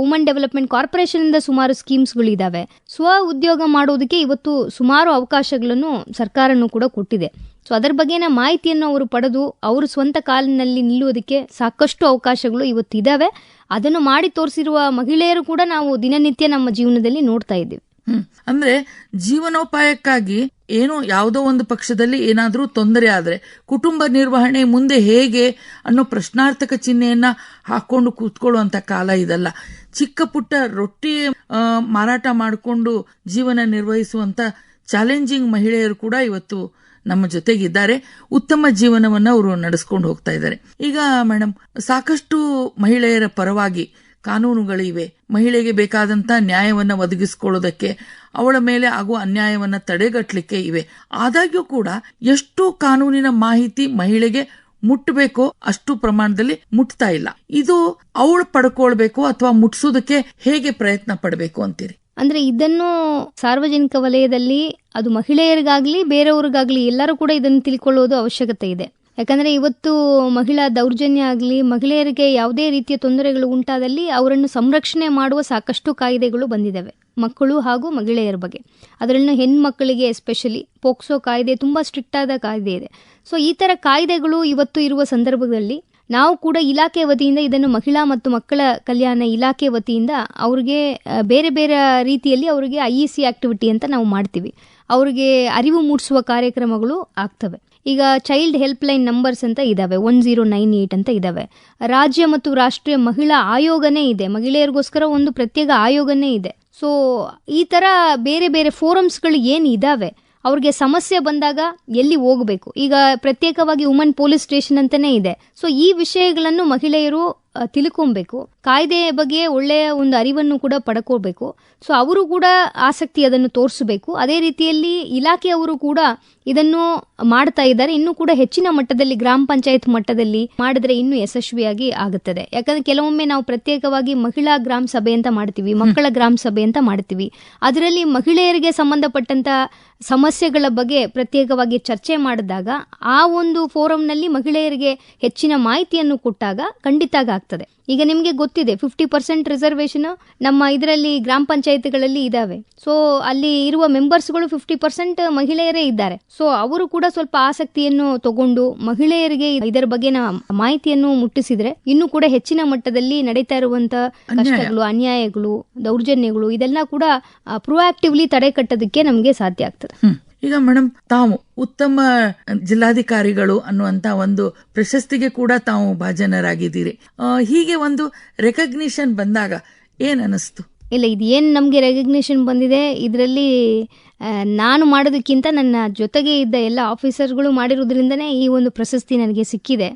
ವುಮನ್ ಡೆವಲಪ್ಮೆಂಟ್ ಕಾರ್ಪೊರೇಷನ್ ಇಂದ ಸುಮಾರು ಸ್ಕೀಮ್ಸ್ಗಳಿದ್ದಾವೆ ಸ್ವ ಉದ್ಯೋಗ ಮಾಡೋದಕ್ಕೆ ಇವತ್ತು ಸುಮಾರು ಅವಕಾಶಗಳನ್ನು ಸರ್ಕಾರನು ಕೂಡ ಕೊಟ್ಟಿದೆ. ಸೊ ಅದರ ಬಗ್ಗೆನ ಮಾಹಿತಿಯನ್ನು ಅವರು ಪಡೆದು ಅವರು ಸ್ವಂತ ಕಾಲಿನಲ್ಲಿ ನಿಲ್ಲುವುದಕ್ಕೆ ಸಾಕಷ್ಟು ಅವಕಾಶಗಳು ಇವತ್ತು ಇದಾವೆ. ಅದನ್ನು ಮಾಡಿ ತೋರಿಸಿರುವ ಮಹಿಳೆಯರು ಕೂಡ ನಾವು ದಿನನಿತ್ಯ ನಮ್ಮ ಜೀವನದಲ್ಲಿ ನೋಡ್ತಾ ಇದ್ದೀವಿ. ಅಂದ್ರೆ ಜೀವನೋಪಾಯಕ್ಕಾಗಿ ಏನೋ ಯಾವುದೋ ಒಂದು ಪಕ್ಷದಲ್ಲಿ ಏನಾದರೂ ತೊಂದರೆ ಆದರೆ ಕುಟುಂಬ ನಿರ್ವಹಣೆ ಮುಂದೆ ಹೇಗೆ ಅನ್ನೋ ಪ್ರಶ್ನಾರ್ಥಕ ಚಿಹ್ನೆಯನ್ನ ಹಾಕೊಂಡು ಕೂತ್ಕೊಳ್ಳುವಂತ ಕಾಲ ಇದಲ್ಲ. ಚಿಕ್ಕ ಪುಟ್ಟ ರೊಟ್ಟಿ ಮಾರಾಟ ಮಾಡಿಕೊಂಡು ಜೀವನ ನಿರ್ವಹಿಸುವಂತ ಚಾಲೆಂಜಿಂಗ್ ಮಹಿಳೆಯರು ಕೂಡ ಇವತ್ತು ನಮ್ಮ ಜೊತೆಗಿದ್ದಾರೆ. ಉತ್ತಮ ಜೀವನವನ್ನ ಅವರು ನಡೆಸ್ಕೊಂಡು ಹೋಗ್ತಾ ಇದ್ದಾರೆ. ಈಗ ಮೇಡಮ್ ಸಾಕಷ್ಟು ಮಹಿಳೆಯರ ಪರವಾಗಿ ಕಾನೂನುಗಳಿವೆ. ಮಹಿಳೆಗೆ ಬೇಕಾದಂತ ನ್ಯಾಯವನ್ನ ಒದಗಿಸಿಕೊಳ್ಳೋದಕ್ಕೆ ಅವಳ ಮೇಲೆ ಆಗುವ ಅನ್ಯಾಯವನ್ನ ತಡೆಗಟ್ಟಲಿಕ್ಕೆ ಇವೆ. ಆದಾಗ್ಯೂ ಕೂಡ ಎಷ್ಟು ಕಾನೂನಿನ ಮಾಹಿತಿ ಮಹಿಳೆಗೆ ಮುಟ್ಟಬೇಕೋ ಅಷ್ಟು ಪ್ರಮಾಣದಲ್ಲಿ ಮುಟ್ತಾ ಇಲ್ಲ. ಇದು ಅವಳು ಪಡ್ಕೊಳ್ಬೇಕು ಅಥವಾ ಮುಟ್ಸೋದಕ್ಕೆ ಹೇಗೆ ಪ್ರಯತ್ನ ಪಡಬೇಕು ಅಂತೀರಿ? ಅಂದ್ರೆ ಇದನ್ನು ಸಾರ್ವಜನಿಕ ವಲಯದಲ್ಲಿ ಅದು ಮಹಿಳೆಯರಿಗಾಗ್ಲಿ, ಬೇರೆಯವ್ರಿಗಾಗ್ಲಿ ಎಲ್ಲರೂ ಕೂಡ ಇದನ್ನು ತಿಳ್ಕೊಳ್ಳೋದು ಅವಶ್ಯಕತೆ ಇದೆ. ಯಾಕಂದ್ರೆ ಇವತ್ತು ಮಹಿಳಾ ದೌರ್ಜನ್ಯ ಆಗಲಿ, ಮಹಿಳೆಯರಿಗೆ ಯಾವುದೇ ರೀತಿಯ ತೊಂದರೆಗಳು ಉಂಟಾದಲ್ಲಿ ಅವರನ್ನು ಸಂರಕ್ಷಣೆ ಮಾಡುವ ಸಾಕಷ್ಟು ಕಾಯ್ದೆಗಳು ಬಂದಿದ್ದಾವೆ, ಮಕ್ಕಳು ಹಾಗೂ ಮಹಿಳೆಯರ ಬಗ್ಗೆ. ಅದರಲ್ಲೂ ಹೆಣ್ಮಕ್ಕಳಿಗೆ ಎಸ್ಪೆಷಲಿ ಪೋಕ್ಸೋ ಕಾಯ್ದೆ ತುಂಬಾ ಸ್ಟ್ರಿಕ್ಟ್ ಆದ ಕಾಯ್ದೆ ಇದೆ. ಸೊ ಈ ಥರ ಕಾಯ್ದೆಗಳು ಇವತ್ತು ಇರುವ ಸಂದರ್ಭದಲ್ಲಿ ನಾವು ಕೂಡ ಇಲಾಖೆ ವತಿಯಿಂದ ಇದನ್ನು ಮಹಿಳಾ ಮತ್ತು ಮಕ್ಕಳ ಕಲ್ಯಾಣ ಇಲಾಖೆ ವತಿಯಿಂದ ಅವ್ರಿಗೆ ಬೇರೆ ಬೇರೆ ರೀತಿಯಲ್ಲಿ ಅವರಿಗೆ ಐ ಇ ಸಿ ಆಕ್ಟಿವಿಟಿ ಅಂತ ನಾವು ಮಾಡ್ತೀವಿ. ಅವರಿಗೆ ಅರಿವು ಮೂಡಿಸುವ ಕಾರ್ಯಕ್ರಮಗಳು ಆಗ್ತವೆ. ಈಗ ಚೈಲ್ಡ್ ಹೆಲ್ಪ್ ಲೈನ್ ನಂಬರ್ಸ್ ಅಂತ ಇದಾವೆ, ಒನ್ ಜೀರೋ ನೈನ್ ಏಟ್ ಅಂತ ಇದಾವೆ. ರಾಜ್ಯ ಮತ್ತು ರಾಷ್ಟ್ರೀಯ ಮಹಿಳಾ ಆಯೋಗನೇ ಇದೆ, ಮಹಿಳೆಯರಿಗೋಸ್ಕರ ಒಂದು ಪ್ರತ್ಯೇಕ ಆಯೋಗನೇ ಇದೆ. ಸೊ, ಈ ತರ ಬೇರೆ ಬೇರೆ ಫೋರಮ್ಸ್ಗಳು ಏನು ಇದಾವೆ? ಅವ್ರಿಗೆ ಸಮಸ್ಯೆ ಬಂದಾಗ ಎಲ್ಲಿ ಹೋಗಬೇಕು? ಈಗ ಪ್ರತ್ಯೇಕವಾಗಿ ವುಮನ್ ಪೊಲೀಸ್ ಸ್ಟೇಷನ್ ಅಂತಾನೆ ಇದೆ. ಸೊ ಈ ವಿಷಯಗಳನ್ನು ಮಹಿಳೆಯರು ತಿಳ್ಕೊಬೇಕು. ಕಾಯ್ದೆಯ ಬಗ್ಗೆ ಒಳ್ಳೆಯ ಒಂದು ಅರಿವನ್ನು ಕೂಡ ಪಡ್ಕೋಬೇಕು ಸೊ ಅವರು ಕೂಡ ಆಸಕ್ತಿ ಅದನ್ನು ತೋರಿಸಬೇಕು. ಅದೇ ರೀತಿಯಲ್ಲಿ ಇಲಾಖೆಯವರು ಕೂಡ ಇದನ್ನು ಮಾಡ್ತಾ ಇದ್ದಾರೆ. ಇನ್ನೂ ಕೂಡ ಹೆಚ್ಚಿನ ಮಟ್ಟದಲ್ಲಿ ಗ್ರಾಮ ಪಂಚಾಯತ್ ಮಟ್ಟದಲ್ಲಿ ಮಾಡಿದ್ರೆ ಇನ್ನೂ ಯಶಸ್ವಿಯಾಗಿ ಆಗುತ್ತದೆ. ಯಾಕಂದ್ರೆ ಕೆಲವೊಮ್ಮೆ ನಾವು ಪ್ರತ್ಯೇಕವಾಗಿ ಮಹಿಳಾ ಗ್ರಾಮ ಸಭೆ ಅಂತ ಮಾಡ್ತೀವಿ ಮಕ್ಕಳ ಗ್ರಾಮ ಸಭೆ ಅಂತ ಮಾಡ್ತೀವಿ. ಅದರಲ್ಲಿ ಮಹಿಳೆಯರಿಗೆ ಸಂಬಂಧಪಟ್ಟಂತ ಸಮಸ್ಯೆಗಳ ಬಗ್ಗೆ ಪ್ರತ್ಯೇಕವಾಗಿ ಚರ್ಚೆ ಮಾಡಿದಾಗ ಆ ಒಂದು ಫೋರಂನಲ್ಲಿ ಮಹಿಳೆಯರಿಗೆ ಹೆಚ್ಚಿನ ಮಾಹಿತಿಯನ್ನು ಕೊಟ್ಟಾಗ ಖಂಡಿತ ಆಗ್ತದೆ. ಈಗ ನಿಮಗೆ ಗೊತ್ತಿದೆ ಫಿಫ್ಟಿ ಪರ್ಸೆಂಟ್ ರಿಸರ್ವೇಶನ್ ನಮ್ಮ ಇದರಲ್ಲಿ ಗ್ರಾಮ ಪಂಚಾಯತ್ಗಳಲ್ಲಿ ಇದಾವೆ. ಸೊ ಅಲ್ಲಿ ಇರುವ ಮೆಂಬರ್ಸ್ಗಳು ಫಿಫ್ಟಿ ಪರ್ಸೆಂಟ್ ಮಹಿಳೆಯರೇ ಇದ್ದಾರೆ. ಸೊ ಅವರು ಕೂಡ ಸ್ವಲ್ಪ ಆಸಕ್ತಿಯನ್ನು ತಗೊಂಡು ಮಹಿಳೆಯರಿಗೆ ಇದರ ಬಗ್ಗೆ ಮಾಹಿತಿಯನ್ನು ಮುಟ್ಟಿಸಿದ್ರೆ ಇನ್ನೂ ಕೂಡ ಹೆಚ್ಚಿನ ಮಟ್ಟದಲ್ಲಿ ನಡೀತಾ ಇರುವಂತಹ ಕಷ್ಟಗಳು ಅನ್ಯಾಯಗಳು ದೌರ್ಜನ್ಯಗಳು ಇದೆಲ್ಲ ಕೂಡ ಪ್ರೊಆಕ್ಟಿವ್ಲಿ ತಡೆ ಕಟ್ಟೋದಕ್ಕೆ ನಮಗೆ ಸಾಧ್ಯ ಆಗ್ತದೆ. ಈಗ ಮೇಡಮ್ ತಾವು ಉತ್ತಮ ಜಿಲ್ಲಾಧಿಕಾರಿಗಳು ಅನ್ನುವಂತ ಒಂದು ಪ್ರಶಸ್ತಿಗೆ ಕೂಡ ತಾವು ಭಾಜನರಾಗಿದ್ದೀರಿ. ಹೀಗೆ ಒಂದು ರೆಕಗ್ನಿಷನ್ ಬಂದಾಗ ಏನ್ ಅನಿಸ್ತು ಇಲ್ಲ, ಇದು ಏನು ನಮಗೆ ರೆಕಗ್ನಿಷನ್ ಬಂದಿದೆ? ಇದರಲ್ಲಿ ನಾನು ಮಾಡೋದಕ್ಕಿಂತ ನನ್ನ ಜೊತೆಗೆ ಇದ್ದ ಎಲ್ಲ ಆಫೀಸರ್ಗಳು ಮಾಡಿರೋದ್ರಿಂದನೇ ಈ ಒಂದು ಪ್ರಶಸ್ತಿ ನನಗೆ ಸಿಕ್ಕಿದೆ.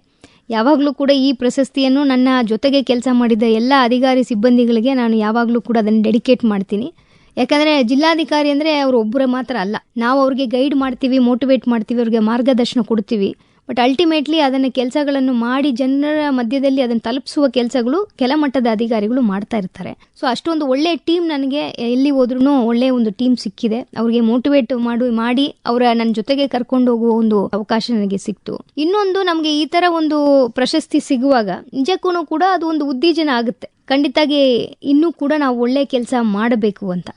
ಯಾವಾಗಲೂ ಕೂಡ ಈ ಪ್ರಶಸ್ತಿಯನ್ನು ನನ್ನ ಜೊತೆಗೆ ಕೆಲಸ ಮಾಡಿದ ಎಲ್ಲ ಅಧಿಕಾರಿ ಸಿಬ್ಬಂದಿಗಳಿಗೆ ನಾನು ಯಾವಾಗಲೂ ಕೂಡ ಅದನ್ನು ಡೆಡಿಕೇಟ್ ಮಾಡ್ತೀನಿ. ಯಾಕಂದರೆ ಜಿಲ್ಲಾಧಿಕಾರಿ ಅಂದರೆ ಅವರು ಒಬ್ಬರೇ ಮಾತ್ರ ಅಲ್ಲ. ನಾವು ಅವ್ರಿಗೆ ಗೈಡ್ ಮಾಡ್ತೀವಿ ಮೋಟಿವೇಟ್ ಮಾಡ್ತೀವಿ, ಅವ್ರಿಗೆ ಮಾರ್ಗದರ್ಶನ ಕೊಡ್ತೀವಿ. ಬಟ್ ಅಲ್ಟಿಮೇಟ್ಲಿ ಅದನ್ನ ಕೆಲಸಗಳನ್ನು ಮಾಡಿ ಜನರ ಮಧ್ಯದಲ್ಲಿ ಅದನ್ನು ತಲುಪಿಸುವ ಕೆಲಸಗಳು ಕೆಲ ಮಟ್ಟದ ಅಧಿಕಾರಿಗಳು ಮಾಡ್ತಾ ಇರ್ತಾರೆ. ಸೊ ಅಷ್ಟೊಂದು ಒಳ್ಳೆ ಟೀಮ್ ನನಗೆ ಎಲ್ಲಿ ಹೋದ್ರೂ ಒಳ್ಳೆ ಒಂದು ಟೀಮ್ ಸಿಕ್ಕಿದೆ. ಅವ್ರಿಗೆ ಮೋಟಿವೇಟ್ ಮಾಡಿ ಮಾಡಿ ಅವರ ನನ್ನ ಜೊತೆಗೆ ಕರ್ಕೊಂಡು ಹೋಗುವ ಒಂದು ಅವಕಾಶ ನನಗೆ ಸಿಕ್ತು. ಇನ್ನೊಂದು ನಮಗೆ ಈ ತರ ಒಂದು ಪ್ರಶಸ್ತಿ ಸಿಗುವಾಗ ನಿಜಕ್ಕೂ ಕೂಡ ಅದು ಒಂದು ಉದ್ದೀಜನ ಆಗುತ್ತೆ. ಖಂಡಿತಾಗಿ ಇನ್ನೂ ಕೂಡ ನಾವು ಒಳ್ಳೆ ಕೆಲಸ ಮಾಡಬೇಕು ಅಂತ.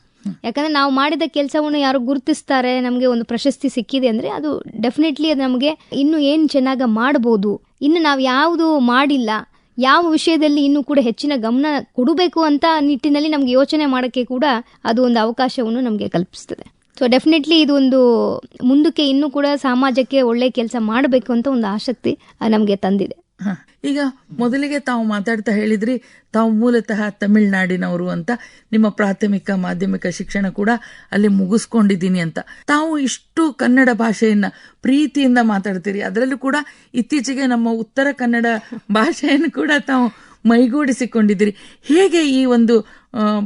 ಯಾಕಂದ್ರೆ ನಾವು ಮಾಡಿದ ಕೆಲಸವನ್ನು ಯಾರು ಗುರುತಿಸ್ತಾರೆ, ನಮಗೆ ಒಂದು ಪ್ರಶಸ್ತಿ ಸಿಕ್ಕಿದೆ ಅಂದ್ರೆ ಅದು ಡೆಫಿನೆಟ್ಲಿ ಅದು ನಮಗೆ ಇನ್ನು ಏನು ಚೆನ್ನಾಗಿ ಮಾಡ್ಬೋದು ಇನ್ನು ನಾವು ಯಾವುದು ಮಾಡಿಲ್ಲ, ಯಾವ ವಿಷಯದಲ್ಲಿ ಇನ್ನೂ ಕೂಡ ಹೆಚ್ಚಿನ ಗಮನ ಕೊಡಬೇಕು ಅಂತ ನಿಟ್ಟಿನಲ್ಲಿ ನಮ್ಗೆ ಯೋಚನೆ ಮಾಡೋಕ್ಕೆ ಕೂಡ ಅದು ಒಂದು ಅವಕಾಶವನ್ನು ನಮಗೆ ಕಲ್ಪಿಸ್ತದೆ ಸೊ ಡೆಫಿನೆಟ್ಲಿ ಇದು ಒಂದು ಮುಂದಕ್ಕೆ ಇನ್ನೂ ಕೂಡ ಸಮಾಜಕ್ಕೆ ಒಳ್ಳೆ ಕೆಲಸ ಮಾಡಬೇಕು ಅಂತ ಒಂದು ಆಸಕ್ತಿ ನಮಗೆ ತಂದಿದೆ. ಈಗ ಮೊದಲಿಗೆ ತಾವು ಮಾತಾಡ್ತಾ ಹೇಳಿದ್ರಿ, ತಾವು ಮೂಲತಃ ತಮಿಳ್ನಾಡಿನವರು ಅಂತ. ನಿಮ್ಮ ಪ್ರಾಥಮಿಕ, ಮಾಧ್ಯಮಿಕ ಶಿಕ್ಷಣ ಕೂಡ ಅಲ್ಲಿ ಮುಗಿಸ್ಕೊಂಡಿದ್ದೀನಿ ಅಂತ. ತಾವು ಇಷ್ಟು ಕನ್ನಡ ಭಾಷೆಯನ್ನ ಪ್ರೀತಿಯಿಂದ ಮಾತಾಡ್ತೀರಿ. ಅದರಲ್ಲೂ ಕೂಡ ಇತ್ತೀಚೆಗೆ ನಮ್ಮ ಉತ್ತರ ಕನ್ನಡ ಭಾಷೆಯನ್ನು ಕೂಡ ತಾವು ಮೈಗೂಡಿಸಿಕೊಂಡಿದ್ದೀರಿ. ಹೇಗೆ ಈ ಒಂದು